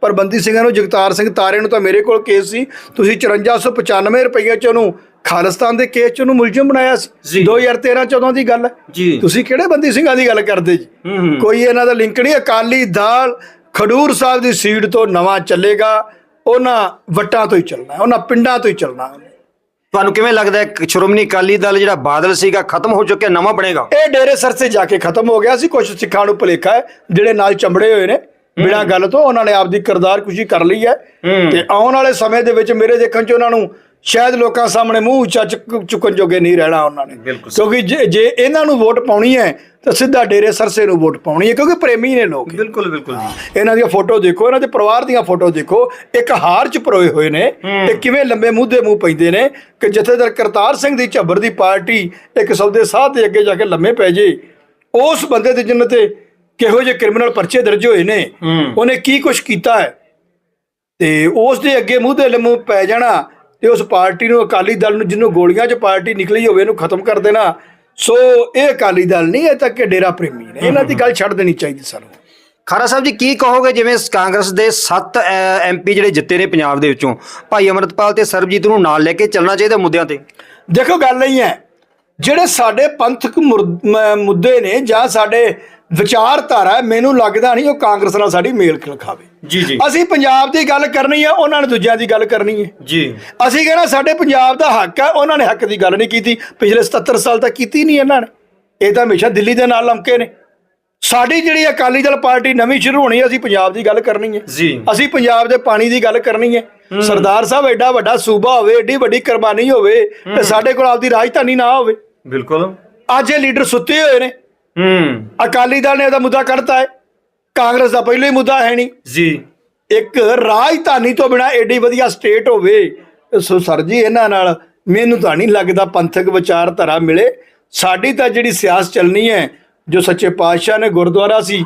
ਪਰ ਬੰਦੀ ਸਿੰਘਾਂ ਨੂੰ ਜਗਤਾਰ ਸਿੰਘ ਤਾਰੇ ਨੂੰ ਤਾਂ ਮੇਰੇ ਕੋਲ ਕੇਸ ਸੀ। ਤੁਸੀਂ 5495 ਰੁਪਏ ਚ ਉਹਨੂੰ ਖਾਲਿਸਤਾਨ ਦੇ ਕੇਸ ਚ ਉਹਨੂੰ ਮੁਲਜ਼ਮ ਬਣਾਇਆ ਸੀ। ਜੀ। 2013 14 ਦੀ ਗੱਲ ਹੈ। ਜੀ। ਤੁਸੀਂ ਕਿਹੜੇ ਬੰਦੀ ਸਿੰਘਾਂ ਦੀ ਗੱਲ ਕਰਦੇ ਜੀ? ਕੋਈ ਇਹਨਾਂ ਦਾ ਲਿੰਕ ਨਹੀਂ ਅਕਾਲੀ ਦਲ ਖਡੂਰ ਸਾਹਿਬ ਦੀ ਸੀਟ ਤੋਂ ਨਵਾਂ ਚੱਲੇਗਾ। ਉਹਨਾਂ ਵਟਾਂ ਤੋਂ ਹੀ ਚੱਲਣਾ ਉਹਨਾਂ ਪਿੰਡਾਂ ਤੋਂ ਹੀ ਚੱਲਣਾ। ਤੁਹਾਨੂੰ ਕਿਵੇਂ ਲੱਗਦਾ ਹੈ ਸ਼੍ਰੋਮਣੀ ਅਕਾਲੀ ਦਲ ਜਿਹੜਾ ਬਾਦਲ ਸੀਗਾ ਖਤਮ ਹੋ ਚੁੱਕਿਆ ਨਵਾਂ ਬਣੇਗਾ ਇਹ ਡੇਰੇ ਸਰਸੇ ਜਾ ਕੇ ਖਤਮ ਹੋ ਗਿਆ ਸੀ ਕੁਝ ਸਿੱਖਾਂ ਨੂੰ ਭੁਲੇਖਾ ਹੈ ਜਿਹੜੇ ਨਾਲ ਚੰਬੜੇ ਹੋਏ ਨੇ ਬਿਨਾਂ ਗੱਲ ਤੋਂ ਉਹਨਾਂ ਨੇ ਆਪਦੀ ਕਿਰਦਾਰ ਕੁਸ਼ੀ ਕਰ ਲਈ ਹੂੰ। ਤੇ ਆਉਣ ਵਾਲੇ ਸਮੇਂ ਦੇ ਵਿੱਚ ਮੇਰੇ ਦੇਖਣ ਚ ਉਹਨਾਂ ਨੂੰ ਸ਼ਾਇਦ ਲੋਕਾਂ ਸਾਹਮਣੇ ਮੂੰਹ ਉੱਚਾ ਚੁੱਕ- ਚੁੱਕਣ ਜੋਗੇ ਨਹੀਂ ਰਹਿਣਾ ਉਹਨਾਂ ਨੇ। ਕਿਉਂਕਿ ਜੇ ਇਹਨਾਂ ਨੂੰ ਵੋਟ ਪਾਉਣੀ ਹੈ ਤਾਂ ਸਿੱਧਾ ਡੇਰੇ ਸਰਸੇ ਨੂੰ ਵੋਟ ਪਾਉਣੀ ਹੈ ਕਿਉਂਕਿ ਪ੍ਰੇਮੀ ਨੇ ਲੋਕ। ਬਿਲਕੁਲ ਬਿਲਕੁਲ ਇਹਨਾਂ ਦੀਆਂ ਫੋਟੋ ਦੇਖੋ ਇਹਨਾਂ ਦੇ ਪਰਿਵਾਰ ਦੀਆਂ ਫੋਟੋ ਦੇਖੋ ਇੱਕ ਹਾਰ ਚ ਪਰੋਏ ਹੋਏ ਨੇ ਤੇ ਕਿਵੇਂ ਲੰਬੇ ਮੂੰਹ ਦੇ ਮੂੰਹ ਪੈਂਦੇ ਨੇ ਕਿ ਜਥੇਦਾਰ ਕਰਤਾਰ ਸਿੰਘ ਦੀ ਝੱਬਰ ਦੀ ਪਾਰਟੀ ਇੱਕ ਸੌਦੇ ਸਾਹ ਦੇ ਅੱਗੇ ਜਾ ਕੇ ਲੰਮੇ ਪੈ ਜੇ ਉਸ ਬੰਦੇ ਦੇ ਜਿੰਨ ਤੇ ਕਿਹੋ ਜਿਹੇ ਕ੍ਰਿਮੀਨਲ ਪਰਚੇ ਦਰਜ ਹੋਏ ਨੇ। ਉਹਨੇ ਕੀ ਕੁਝ ਕੀਤਾ ਹੈ? ਤੇ ਉਸ ਦੇ ਅੱਗੇ ਮੂੰਹ ਦੇ ਲੰਮੂ ਪੈ ਜਾਣਾ ਤੇ ਉਸ ਪਾਰਟੀ ਨੂੰ ਅਕਾਲੀ ਦਲ ਨੂੰ ਜਿਹਨੂੰ ਗੋਲੀਆਂ 'ਚ ਪਾਰਟੀ ਨਿਕਲੀ ਹੋਵੇ ਇਹਨੂੰ ਖਤਮ ਕਰ ਦੇਣਾ। ਸੋ ਇਹ ਅਕਾਲੀ ਦਲ ਨਹੀਂ ਇਹ ਤਾਂ ਕਿ ਡੇਰਾ ਪ੍ਰੇਮੀ ਨੇ। ਇਹਨਾਂ ਦੀ ਗੱਲ ਛੱਡ ਦੇਣੀ ਚਾਹੀਦੀ ਸਾਨੂੰ। ਖਾਰਾ ਸਾਹਿਬ ਜੀ ਕੀ ਕਹੋਗੇ ਜਿਵੇਂ ਕਾਂਗਰਸ ਦੇ 7 ਐਮਪੀ ਜਿਹੜੇ ਜਿੱਤੇ ਨੇ ਪੰਜਾਬ ਦੇ ਵਿੱਚੋਂ? ਭਾਈ ਅਮਰਤਪਾਲ ਤੇ ਸਰਬਜੀਤ ਨੂੰ ਨਾਲ ਲੈ ਕੇ ਚੱਲਣਾ ਚਾਹੀਦਾ ਮੁੱਦਿਆਂ ਤੇ। ਦੇਖੋ ਗੱਲ ਨਹੀਂ ਹੈ ਜਿਹੜੇ ਸਾਡੇ ਪੰਥਕ ਮੁੱਦੇ ਨੇ ਜਾਂ ਸਾਡੇ ਵਿਚਾਰਧਾਰਾ ਮੈਨੂੰ ਲੱਗਦਾ ਨਹੀਂ ਉਹ ਕਾਂਗਰਸ ਨਾਲ ਸਾਡੀ ਮੇਲ ਖਾਵੇ। ਜੀ ਜੀ। ਅਸੀਂ ਪੰਜਾਬ ਦੀ ਗੱਲ ਕਰਨੀ ਹੈ ਉਹਨਾਂ ਨੇ ਦੂਜਿਆਂ ਦੀ ਗੱਲ ਕਰਨੀ ਹੈ। ਜੀ। ਅਸੀਂ ਕਹਿੰਦਾ ਸਾਡੇ ਪੰਜਾਬ ਦਾ ਹੱਕ ਹੈ ਉਹਨਾਂ ਨੇ ਹੱਕ ਦੀ ਗੱਲ ਨਹੀਂ ਕੀਤੀ। ਪਿਛਲੇ 77 ਸਾਲ ਤੱਕ ਕੀਤੀ ਨਹੀਂ ਇਹਨਾਂ ਨੇ। ਇਹ ਤਾਂ ਹਮੇਸ਼ਾ ਦਿੱਲੀ ਦੇ ਨਾਲ ਲਮਕੇ ਨੇ। ਸਾਡੀ ਜਿਹੜੀ ਅਕਾਲੀ ਦਲ ਪਾਰਟੀ ਨਵੀਂ ਸ਼ੁਰੂ ਹੋਣੀ ਹੈ ਅਸੀਂ ਪੰਜਾਬ ਦੀ ਗੱਲ ਕਰਨੀ ਹੈ। ਜੀ। ਅਸੀਂ ਪੰਜਾਬ ਦੇ ਪਾਣੀ ਦੀ ਗੱਲ ਕਰਨੀ ਹੈ। ਸਰਦਾਰ ਸਾਹਿਬ ਐਡਾ ਵੱਡਾ ਸੂਬਾ ਹੋਵੇ ਐਡੀ ਵੱਡੀ ਕੁਰਬਾਨੀ ਹੋਵੇ ਤੇ ਸਾਡੇ ਕੋਲ ਆਪਦੀ ਰਾਜਧਾਨੀ ਨਾ ਹੋਵੇ। ਬਿਲਕੁਲ। ਅੱਜ ਇਹ ਲੀਡਰ ਸੁੱਤੇ ਹੋਏ ਨੇ। ਹੂੰ। ਅਕਾਲੀ ਦਲ ਨੇ ਇਹਦਾ ਮੁੱਦਾ ਕੱਢਤਾ ਹੈ। ਕਾਂਗਰਸ ਦਾ ਪਹਿਲਾਂ ਹੀ ਮੁੱਦਾ ਹੈ ਨਹੀਂ। ਜੀ। ਇੱਕ ਰਾਜਧਾਨੀ ਤੋਂ ਬਿਨਾ ਐਡੀ ਵਧੀਆ ਸਟੇਟ ਹੋਵੇ ਸੋ ਸਰ ਜੀ ਇਹਨਾਂ ਨਾਲ ਮੈਨੂੰ ਤਾਂ ਨਹੀਂ ਲੱਗਦਾ ਪੰਥਕ ਵਿਚਾਰਧਾਰਾ ਮਿਲੇ। ਸਾਡੀ ਤਾਂ ਜਿਹੜੀ ਸਿਆਸਤ ਚੱਲਣੀ ਹੈ ਜੋ ਸੱਚੇ ਪਾਤਸ਼ਾਹ ਨੇ ਗੁਰਦੁਆਰਾ ਸੀ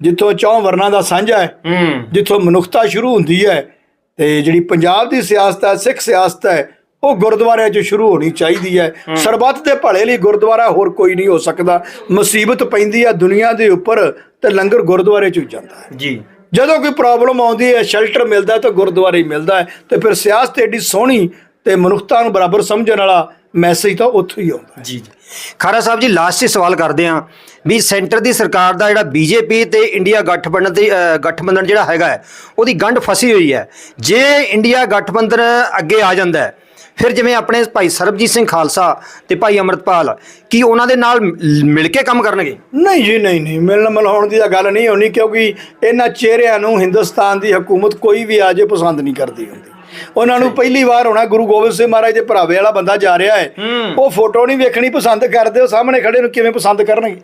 ਜਿੱਥੋਂ ਚੌਂ ਵਰਨਾਂ ਦਾ ਸਾਂਝਾ ਹੂੰ। ਜਿੱਥੋਂ ਮਨੁੱਖਤਾ ਸ਼ੁਰੂ ਹੁੰਦੀ ਹੈ ਤੇ ਜਿਹੜੀ ਪੰਜਾਬ ਦੀ ਸਿਆਸਤ ਹੈ ਸਿੱਖ ਸਿਆਸਤ ਹੈ ਉਹ ਗੁਰਦੁਆਰਿਆਂ 'ਚ ਸ਼ੁਰੂ ਹੋਣੀ ਚਾਹੀਦੀ ਹੈ। ਸਰਬੱਤ ਦੇ ਭਲੇ ਲਈ ਗੁਰਦੁਆਰਾ ਹੋਰ ਕੋਈ ਨਹੀਂ ਹੋ ਸਕਦਾ। ਮੁਸੀਬਤ ਪੈਂਦੀ ਹੈ ਦੁਨੀਆ ਦੇ ਉੱਪਰ ਤੇ ਲੰਗਰ ਗੁਰਦੁਆਰੇ 'ਚ ਹੀ ਜਾਂਦਾ ਹੈ। ਜੀ। ਜਦੋਂ ਕੋਈ ਪ੍ਰੋਬਲਮ ਆਉਂਦੀ ਹੈ ਸ਼ੈਲਟਰ ਮਿਲਦਾ ਤਾਂ ਗੁਰਦੁਆਰੇ ਹੀ ਮਿਲਦਾ ਹੈ। ਤੇ ਫਿਰ ਸਿਆਸਤ ਏਡੀ ਸੋਹਣੀ ਤੇ ਮਨੁੱਖਤਾ ਨੂੰ ਬਰਾਬਰ ਸਮਝਣ ਵਾਲਾ ਮੈਸੇਜ ਤਾਂ ਉੱਥੋਂ ਹੀ ਆਉਂਦਾ ਜੀ ਜੀ। ਖਾਰਾ ਸਾਹਿਬ ਜੀ ਲਾਸਟ 'ਚ ਸਵਾਲ ਕਰਦੇ ਹਾਂ ਵੀ ਸੈਂਟਰ ਦੀ ਸਰਕਾਰ ਦਾ ਜਿਹੜਾ ਬੀਜੇਪੀ ਤੇ ਇੰਡੀਆ ਗੱਠਬੰਧਨ ਦੀ ਗੱਠਬੰਧਨ ਜਿਹੜਾ ਹੈਗਾ ਉਹਦੀ ਗੰਢ ਫਸੀ ਹੋਈ ਹੈ। ਜੇ ਇੰਡੀਆ ਗੱਠਬੰਧਨ ਅੱਗੇ ਆ ਜਾਂਦਾ ਹੈ ਫਿਰ ਜਿਵੇਂ ਆਪਣੇ ਭਾਈ ਸਰਬਜੀਤ ਸਿੰਘ ਖਾਲਸਾ ਤੇ ਭਾਈ ਅਮਰਤਪਾਲ ਕੀ ਉਹਨਾਂ ਦੇ ਨਾਲ ਮਿਲ ਕੇ ਕੰਮ ਕਰਨਗੇ? ਨਹੀਂ ਜੀ ਨਹੀਂ ਨਹੀਂ ਮਿਲਣ ਮਿਲਾਉਣ ਦੀ ਤਾਂ ਗੱਲ ਨਹੀਂ ਹੋਣੀ ਕਿਉਂਕਿ ਇਹਨਾਂ ਚਿਹਰਿਆਂ ਨੂੰ ਹਿੰਦੁਸਤਾਨ ਦੀ ਹਕੂਮਤ ਕੋਈ ਵੀ ਆ ਜੇ ਪਸੰਦ ਨਹੀਂ ਕਰਦੀ ਹੁੰਦੀ। ਉਹਨਾਂ ਨੂੰ ਪਹਿਲੀ ਵਾਰ ਹੋਣਾ ਗੁਰੂ ਗੋਬਿੰਦ ਸਿੰਘ ਮਹਾਰਾਜ ਦੇ ਭਰਾਵੇ ਵਾਲਾ ਬੰਦਾ ਜਾ ਰਿਹਾ ਹੈ। ਉਹ ਫੋਟੋ ਨਹੀਂ ਵੇਖਣੀ ਪਸੰਦ ਕਰਦੇ ਉਹ ਸਾਹਮਣੇ ਖੜੇ ਨੂੰ ਕਿਵੇਂ ਪਸੰਦ ਕਰਨਗੇ?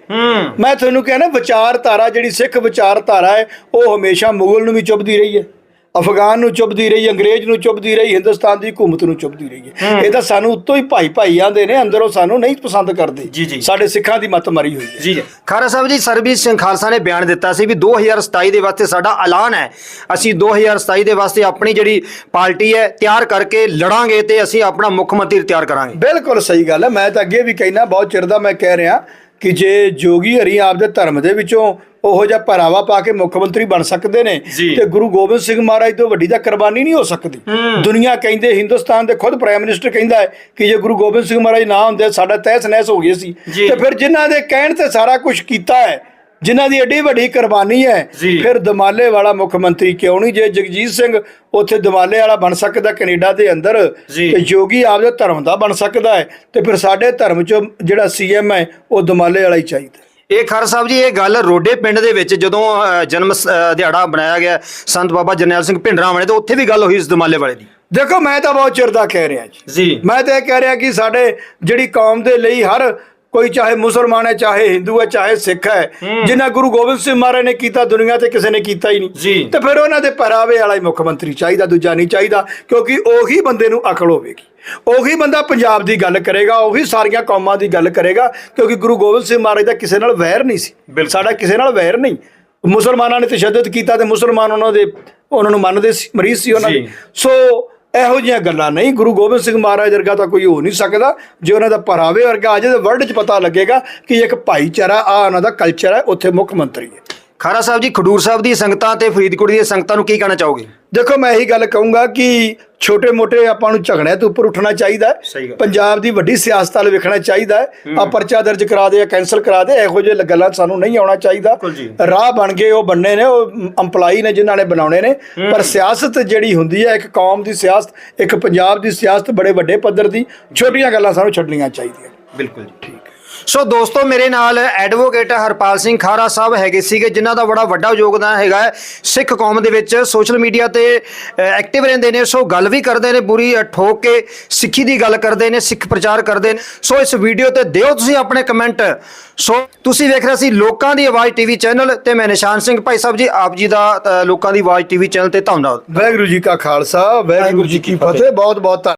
ਮੈਂ ਤੁਹਾਨੂੰ ਕਹਿੰਦਾ ਵਿਚਾਰਧਾਰਾ ਜਿਹੜੀ ਸਿੱਖ ਵਿਚਾਰਧਾਰਾ ਹੈ ਉਹ ਹਮੇਸ਼ਾ ਮੁਗਲ ਨੂੰ ਵੀ ਚੁੱਭਦੀ ਰਹੀ ਹੈ। ਅਫਗਾਨ ਨੂੰ ਚੁੱਭਦੀ ਰਹੀ ਅੰਗਰੇਜ਼ ਨੂੰ ਚੁੱਭਦੀ ਰਹੀ ਹਿੰਦੁਸਤਾਨ ਦੀ ਹਕੂਮਤ ਨੂੰ ਚੁੱਭਦੀ ਰਹੀ। ਹੈ। ਇਹ ਤਾਂ ਸਾਨੂੰ ਉੱਤੋਂ ਹੀ ਭਾਈ ਭਾਈ ਆਂਦੇ ਨੇ ਅੰਦਰੋਂ ਸਾਨੂੰ ਨਹੀਂ ਪਸੰਦ ਕਰਦੇ। ਜੀ, ਜੀ। ਸਾਡੇ ਸਿੱਖਾਂ ਦੀ ਮੱਤ ਮਰੀ ਹੋਈ ਹੈ। ਜੀ ਜੀ। ਖਾਰਾ ਸਾਹਿਬ ਜੀ ਸਰਬਜੀਤ ਸਿੰਘ ਖਾਲਸਾ ਨੇ ਬਿਆਨ ਦਿੱਤਾ ਸੀ ਵੀ 2027 ਦੇ ਵਾਸਤੇ ਸਾਡਾ ਐਲਾਨ ਹੈ। ਅਸੀਂ 2027 ਦੇ ਵਾਸਤੇ ਆਪਣੀ ਜਿਹੜੀ ਪਾਰਟੀ ਹੈ ਤਿਆਰ ਕਰਕੇ ਲੜਾਂਗੇ ਤੇ ਅਸੀਂ ਆਪਣਾ ਮੁੱਖ ਮੰਤਰੀ ਤਿਆਰ ਕਰਾਂਗੇ। ਬਿਲਕੁਲ ਸਹੀ ਗੱਲ ਹੈ। ਮੈਂ ਤਾਂ ਅੱਗੇ ਵੀ ਕਹਿਣਾ ਬਹੁਤ ਚਿਰ ਦਾ ਮੈਂ ਕਹਿ ਰਿਹਾ ਕਿ ਜੇ ਜੋਗੀ ਹਰੀ ਆਪਦੇ ਧਰਮ ਦੇ ਵਿੱਚੋਂ ਉਹੋ ਜਿਹਾ ਪਹਿਰਾਵਾ ਪਾ ਕੇ ਮੁੱਖ ਮੰਤਰੀ ਬਣ ਸਕਦੇ ਨੇ। ਤੇ ਗੁਰੂ ਗੋਬਿੰਦ ਸਿੰਘ ਮਹਾਰਾਜ ਤੋਂ ਵੱਡੀ ਤਾਂ ਕੁਰਬਾਨੀ ਨਹੀਂ ਹੋ ਸਕਦੀ ਦੁਨੀਆ ਕਹਿੰਦੇ ਹਿੰਦੁਸਤਾਨ ਦੇ ਖੁਦ ਪ੍ਰਾਈਮ ਮਿਨਿਸਟਰ ਕਹਿੰਦਾ ਹੈ ਕਿ ਜੇ ਗੁਰੂ ਗੋਬਿੰਦ ਸਿੰਘ ਮਹਾਰਾਜ ਨਾ ਹੁੰਦੇ ਸਾਡਾ ਤਹਿਸ ਨਹਿਸ ਹੋ ਗਿਆ ਸੀ। ਤੇ ਫਿਰ ਜਿਨ੍ਹਾਂ ਦੇ ਕਹਿਣ ਤੇ ਸਾਰਾ ਕੁਝ ਕੀਤਾ ਹੈ ਜਿਨ੍ਹਾਂ ਦੀ ਏਡੀ ਵੱਡੀ ਕੁਰਬਾਨੀ ਹੈ। ਫਿਰ ਦਮਾਲੇ ਵਾਲਾ ਮੁੱਖ ਮੰਤਰੀ ਕਿਉਂ ਨਹੀਂ? ਜੇ ਜਗਜੀਤ ਸਿੰਘ ਉੱਥੇ ਦਮਾਲੇ ਵਾਲਾ ਬਣ ਸਕਦਾ ਕੈਨੇਡਾ ਦੇ ਅੰਦਰ। ਤੇ ਜੋਗੀ ਆਪਦੇ ਧਰਮ ਦਾ ਬਣ ਸਕਦਾ ਹੈ ਤੇ ਫਿਰ ਸਾਡੇ ਧਰਮ ਚੋਂ ਜਿਹੜਾ ਸੀਐਮ ਹੈ ਉਹ ਦਮਾਲੇ ਵਾਲਾ ਹੀ ਚਾਹੀਦਾ ਇਹ ਖਾਰਾ ਸਾਹਿਬ ਜੀ ਇਹ ਗੱਲ ਰੋਡੇ ਪਿੰਡ ਦੇ ਵਿੱਚ ਜਦੋਂ ਜਨਮ ਦਿਹਾੜਾ ਬਣਾਇਆ ਗਿਆ ਸੰਤ ਬਾਬਾ ਜਰਨੈਲ ਸਿੰਘ ਭਿੰਡਰਾਂ ਵਾਲੇ ਤੇ ਉੱਥੇ ਵੀ ਗੱਲ ਹੋਈ ਇਸ ਦਮਾਲੇ ਵਾਲੇ ਦੀ। ਦੇਖੋ ਮੈਂ ਤਾਂ ਬਹੁਤ ਚਿਰ ਦਾ ਕਹਿ ਰਿਹਾ ਜੀ। ਮੈਂ ਤਾਂ ਇਹ ਕਹਿ ਰਿਹਾ ਕਿ ਸਾਡੇ ਜਿਹੜੀ ਕੌਮ ਦੇ ਲਈ ਹਰ ਕੋਈ ਚਾਹੇ ਮੁਸਲਮਾਨ ਹੈ ਚਾਹੇ ਹਿੰਦੂ ਹੈ ਚਾਹੇ ਸਿੱਖ ਹੈ ਜਿਨ੍ਹਾਂ ਗੁਰੂ ਗੋਬਿੰਦ ਸਿੰਘ ਮਹਾਰਾਜ ਨੇ ਕੀਤਾ ਦੁਨੀਆ ਤੇ ਕਿਸੇ ਨੇ ਕੀਤਾ ਹੀ ਨਹੀਂ। ਤੇ ਫਿਰ ਉਹਨਾਂ ਦੇ ਪਹਿਰਾਵੇ ਵਾਲਾ ਹੀ ਮੁੱਖ ਮੰਤਰੀ ਚਾਹੀਦਾ ਦੂਜਾ ਨਹੀਂ ਚਾਹੀਦਾ ਕਿਉਂਕਿ ਉਹੀ ਬੰਦੇ ਨੂੰ ਅਕਲ ਹੋਵੇਗੀ ਉਹੀ ਬੰਦਾ ਪੰਜਾਬ ਦੀ ਗੱਲ ਕਰੇਗਾ ਉਹੀ ਸਾਰੀਆਂ ਕੌਮਾਂ ਦੀ ਗੱਲ ਕਰੇਗਾ ਕਿਉਂਕਿ ਗੁਰੂ ਗੋਬਿੰਦ ਸਿੰਘ ਮਹਾਰਾਜ ਦਾ ਕਿਸੇ ਨਾਲ ਵੈਰ ਨਹੀਂ ਸੀ। ਸਾਡਾ ਕਿਸੇ ਨਾਲ ਵੈਰ ਨਹੀਂ ਮੁਸਲਮਾਨਾਂ ਨੇ ਤਸ਼ੱਦਦ ਕੀਤਾ ਤੇ ਮੁਸਲਮਾਨ ਉਹਨਾਂ ਦੇ ਉਹਨਾਂ ਨੂੰ ਮੰਨਦੇ ਸੀ ਮਰੀਜ਼ ਸੀ ਉਹਨਾਂ ਦੇ। ਸੋ ਇਹੋ ਜਿਹੀਆਂ ਗੱਲਾਂ ਨਹੀਂ। ਗੁਰੂ ਗੋਬਿੰਦ ਸਿੰਘ ਮਹਾਰਾਜ ਵਰਗਾ ਤਾਂ ਕੋਈ ਹੋ ਨਹੀਂ ਸਕਦਾ। ਜੇ ਉਹਨਾਂ ਦਾ ਪਰਾਵੇ ਵਰਗਾ ਆ ਜਾਏ ਤਾਂ ਵਰਲਡ 'ਚ ਪਤਾ ਲੱਗੇਗਾ ਕਿ ਇੱਕ ਭਾਈਚਾਰਾ ਆ ਉਹਨਾਂ ਦਾ ਕਲਚਰ ਹੈ, ਉੱਥੇ ਮੁੱਖ ਮੰਤਰੀ ਹੈ। ਖਾਰਾ ਸਾਹਿਬ ਜੀ ਖਡੂਰ ਸਾਹਿਬ ਦੀ ਸੰਗਤਾਂ ਤੇ ਫਰੀਦਕੋਟ ਦੀਆਂ ਸੰਗਤਾਂ ਨੂੰ ਕੀ ਕਹਿਣਾ ਚਾਹੋਗੇ? ਦੇਖੋ ਮੈਂ ਇਹੀ ਗੱਲ ਕਹੂੰਗਾ ਕਿ ਛੋਟੇ-ਮੋਟੇ ਆਪਾਂ ਨੂੰ ਝਗੜਿਆਂ ਤੋਂ ਉੱਪਰ ਉੱਠਣਾ ਚਾਹੀਦਾ ਹੈ। ਸਹੀ ਗੱਲ। ਪੰਜਾਬ ਦੀ ਵੱਡੀ ਸਿਆਸਤ ਵੱਲ ਵੇਖਣਾ ਚਾਹੀਦਾ ਹੈ। ਆ ਪਰਚਾ ਦਰਜ ਕਰਾ ਦੇ ਜਾਂ ਕੈਨਸਲ ਕਰਾ ਦੇ ਇਹੋ ਜਿਹੇ ਗੱਲਾਂ ਸਾਨੂੰ ਨਹੀਂ ਆਉਣਾ ਚਾਹੀਦਾ। ਬਿਲਕੁਲ ਜੀ। ਰਾਹ ਬਣ ਗਏ ਉਹ ਬੰਨੇ ਨੇ ਉਹ EMPLOYE ਨੇ ਜਿਨ੍ਹਾਂ ਨੇ ਬਣਾਉਣੇ ਨੇ। ਪਰ ਸਿਆਸਤ ਜਿਹੜੀ ਹੁੰਦੀ ਹੈ ਇੱਕ ਕੌਮ ਦੀ ਸਿਆਸਤ ਇੱਕ ਪੰਜਾਬ ਦੀ ਸਿਆਸਤ ਬੜੇ ਵੱਡੇ ਪੱਧਰ ਦੀ ਛੋਟੀਆਂ ਗੱਲਾਂ ਸਾਨੂੰ ਛੱਡਣੀਆਂ ਚਾਹੀਦੀਆਂ। ਬਿਲਕੁਲ ਜੀ। ਸੋ ਦੋਸਤੋ ਮੇਰੇ ਨਾਲ ਐਡਵੋਕੇਟ ਹਰਪਾਲ ਸਿੰਘ ਖਾਰਾ ਸਾਹਿਬ ਹੈਗੇ ਸੀਗੇ ਜਿਨ੍ਹਾਂ ਦਾ ਬੜਾ ਵੱਡਾ ਯੋਗਦਾਨ ਹੈਗਾ ਹੈ ਸਿੱਖ ਕੌਮ ਦੇ ਵਿੱਚ। ਸੋਸ਼ਲ ਮੀਡੀਆ ਤੇ ਐਕਟਿਵ ਰਹਿੰਦੇ ਨੇ ਸੋ ਗੱਲ ਵੀ ਕਰਦੇ ਨੇ ਪੂਰੀ ਅ, ਠੋਕ ਕੇ ਸਿੱਖੀ ਦੀ ਗੱਲ ਕਰਦੇ ਨੇ ਸਿੱਖ ਪ੍ਰਚਾਰ ਕਰਦੇ ਨੇ। ਸੋ ਇਸ ਵੀਡੀਓ ਤੇ ਦਿਓ ਤੁਸੀਂ ਆਪਣੇ ਕਮੈਂਟ ਸੋ ਤੁਸੀਂ ਵੇਖ ਰਹੇ ਸੀ ਲੋਕਾਂ ਦੀ ਆਵਾਜ਼ ਟੀਵੀ ਚੈਨਲ ਤੇ ਮੈਂ ਨਿਸ਼ਾਨ ਸਿੰਘ। ਭਾਈ ਸਾਹਿਬ ਜੀ ਆਪ ਜੀ ਦਾ ਲੋਕਾਂ ਦੀ ਆਵਾਜ਼ ਟੀਵੀ ਚੈਨਲ ਤੇ ਧੰਨਵਾਦ। ਵਾਹਿਗੁਰੂ ਜੀ ਕਾ ਖਾਲਸਾ ਵਾਹਿਗੁਰੂ ਜੀ ਕੀ ਫਤਿਹ। ਬਹੁਤ ਬਹੁਤ ਧੰਨਵਾਦ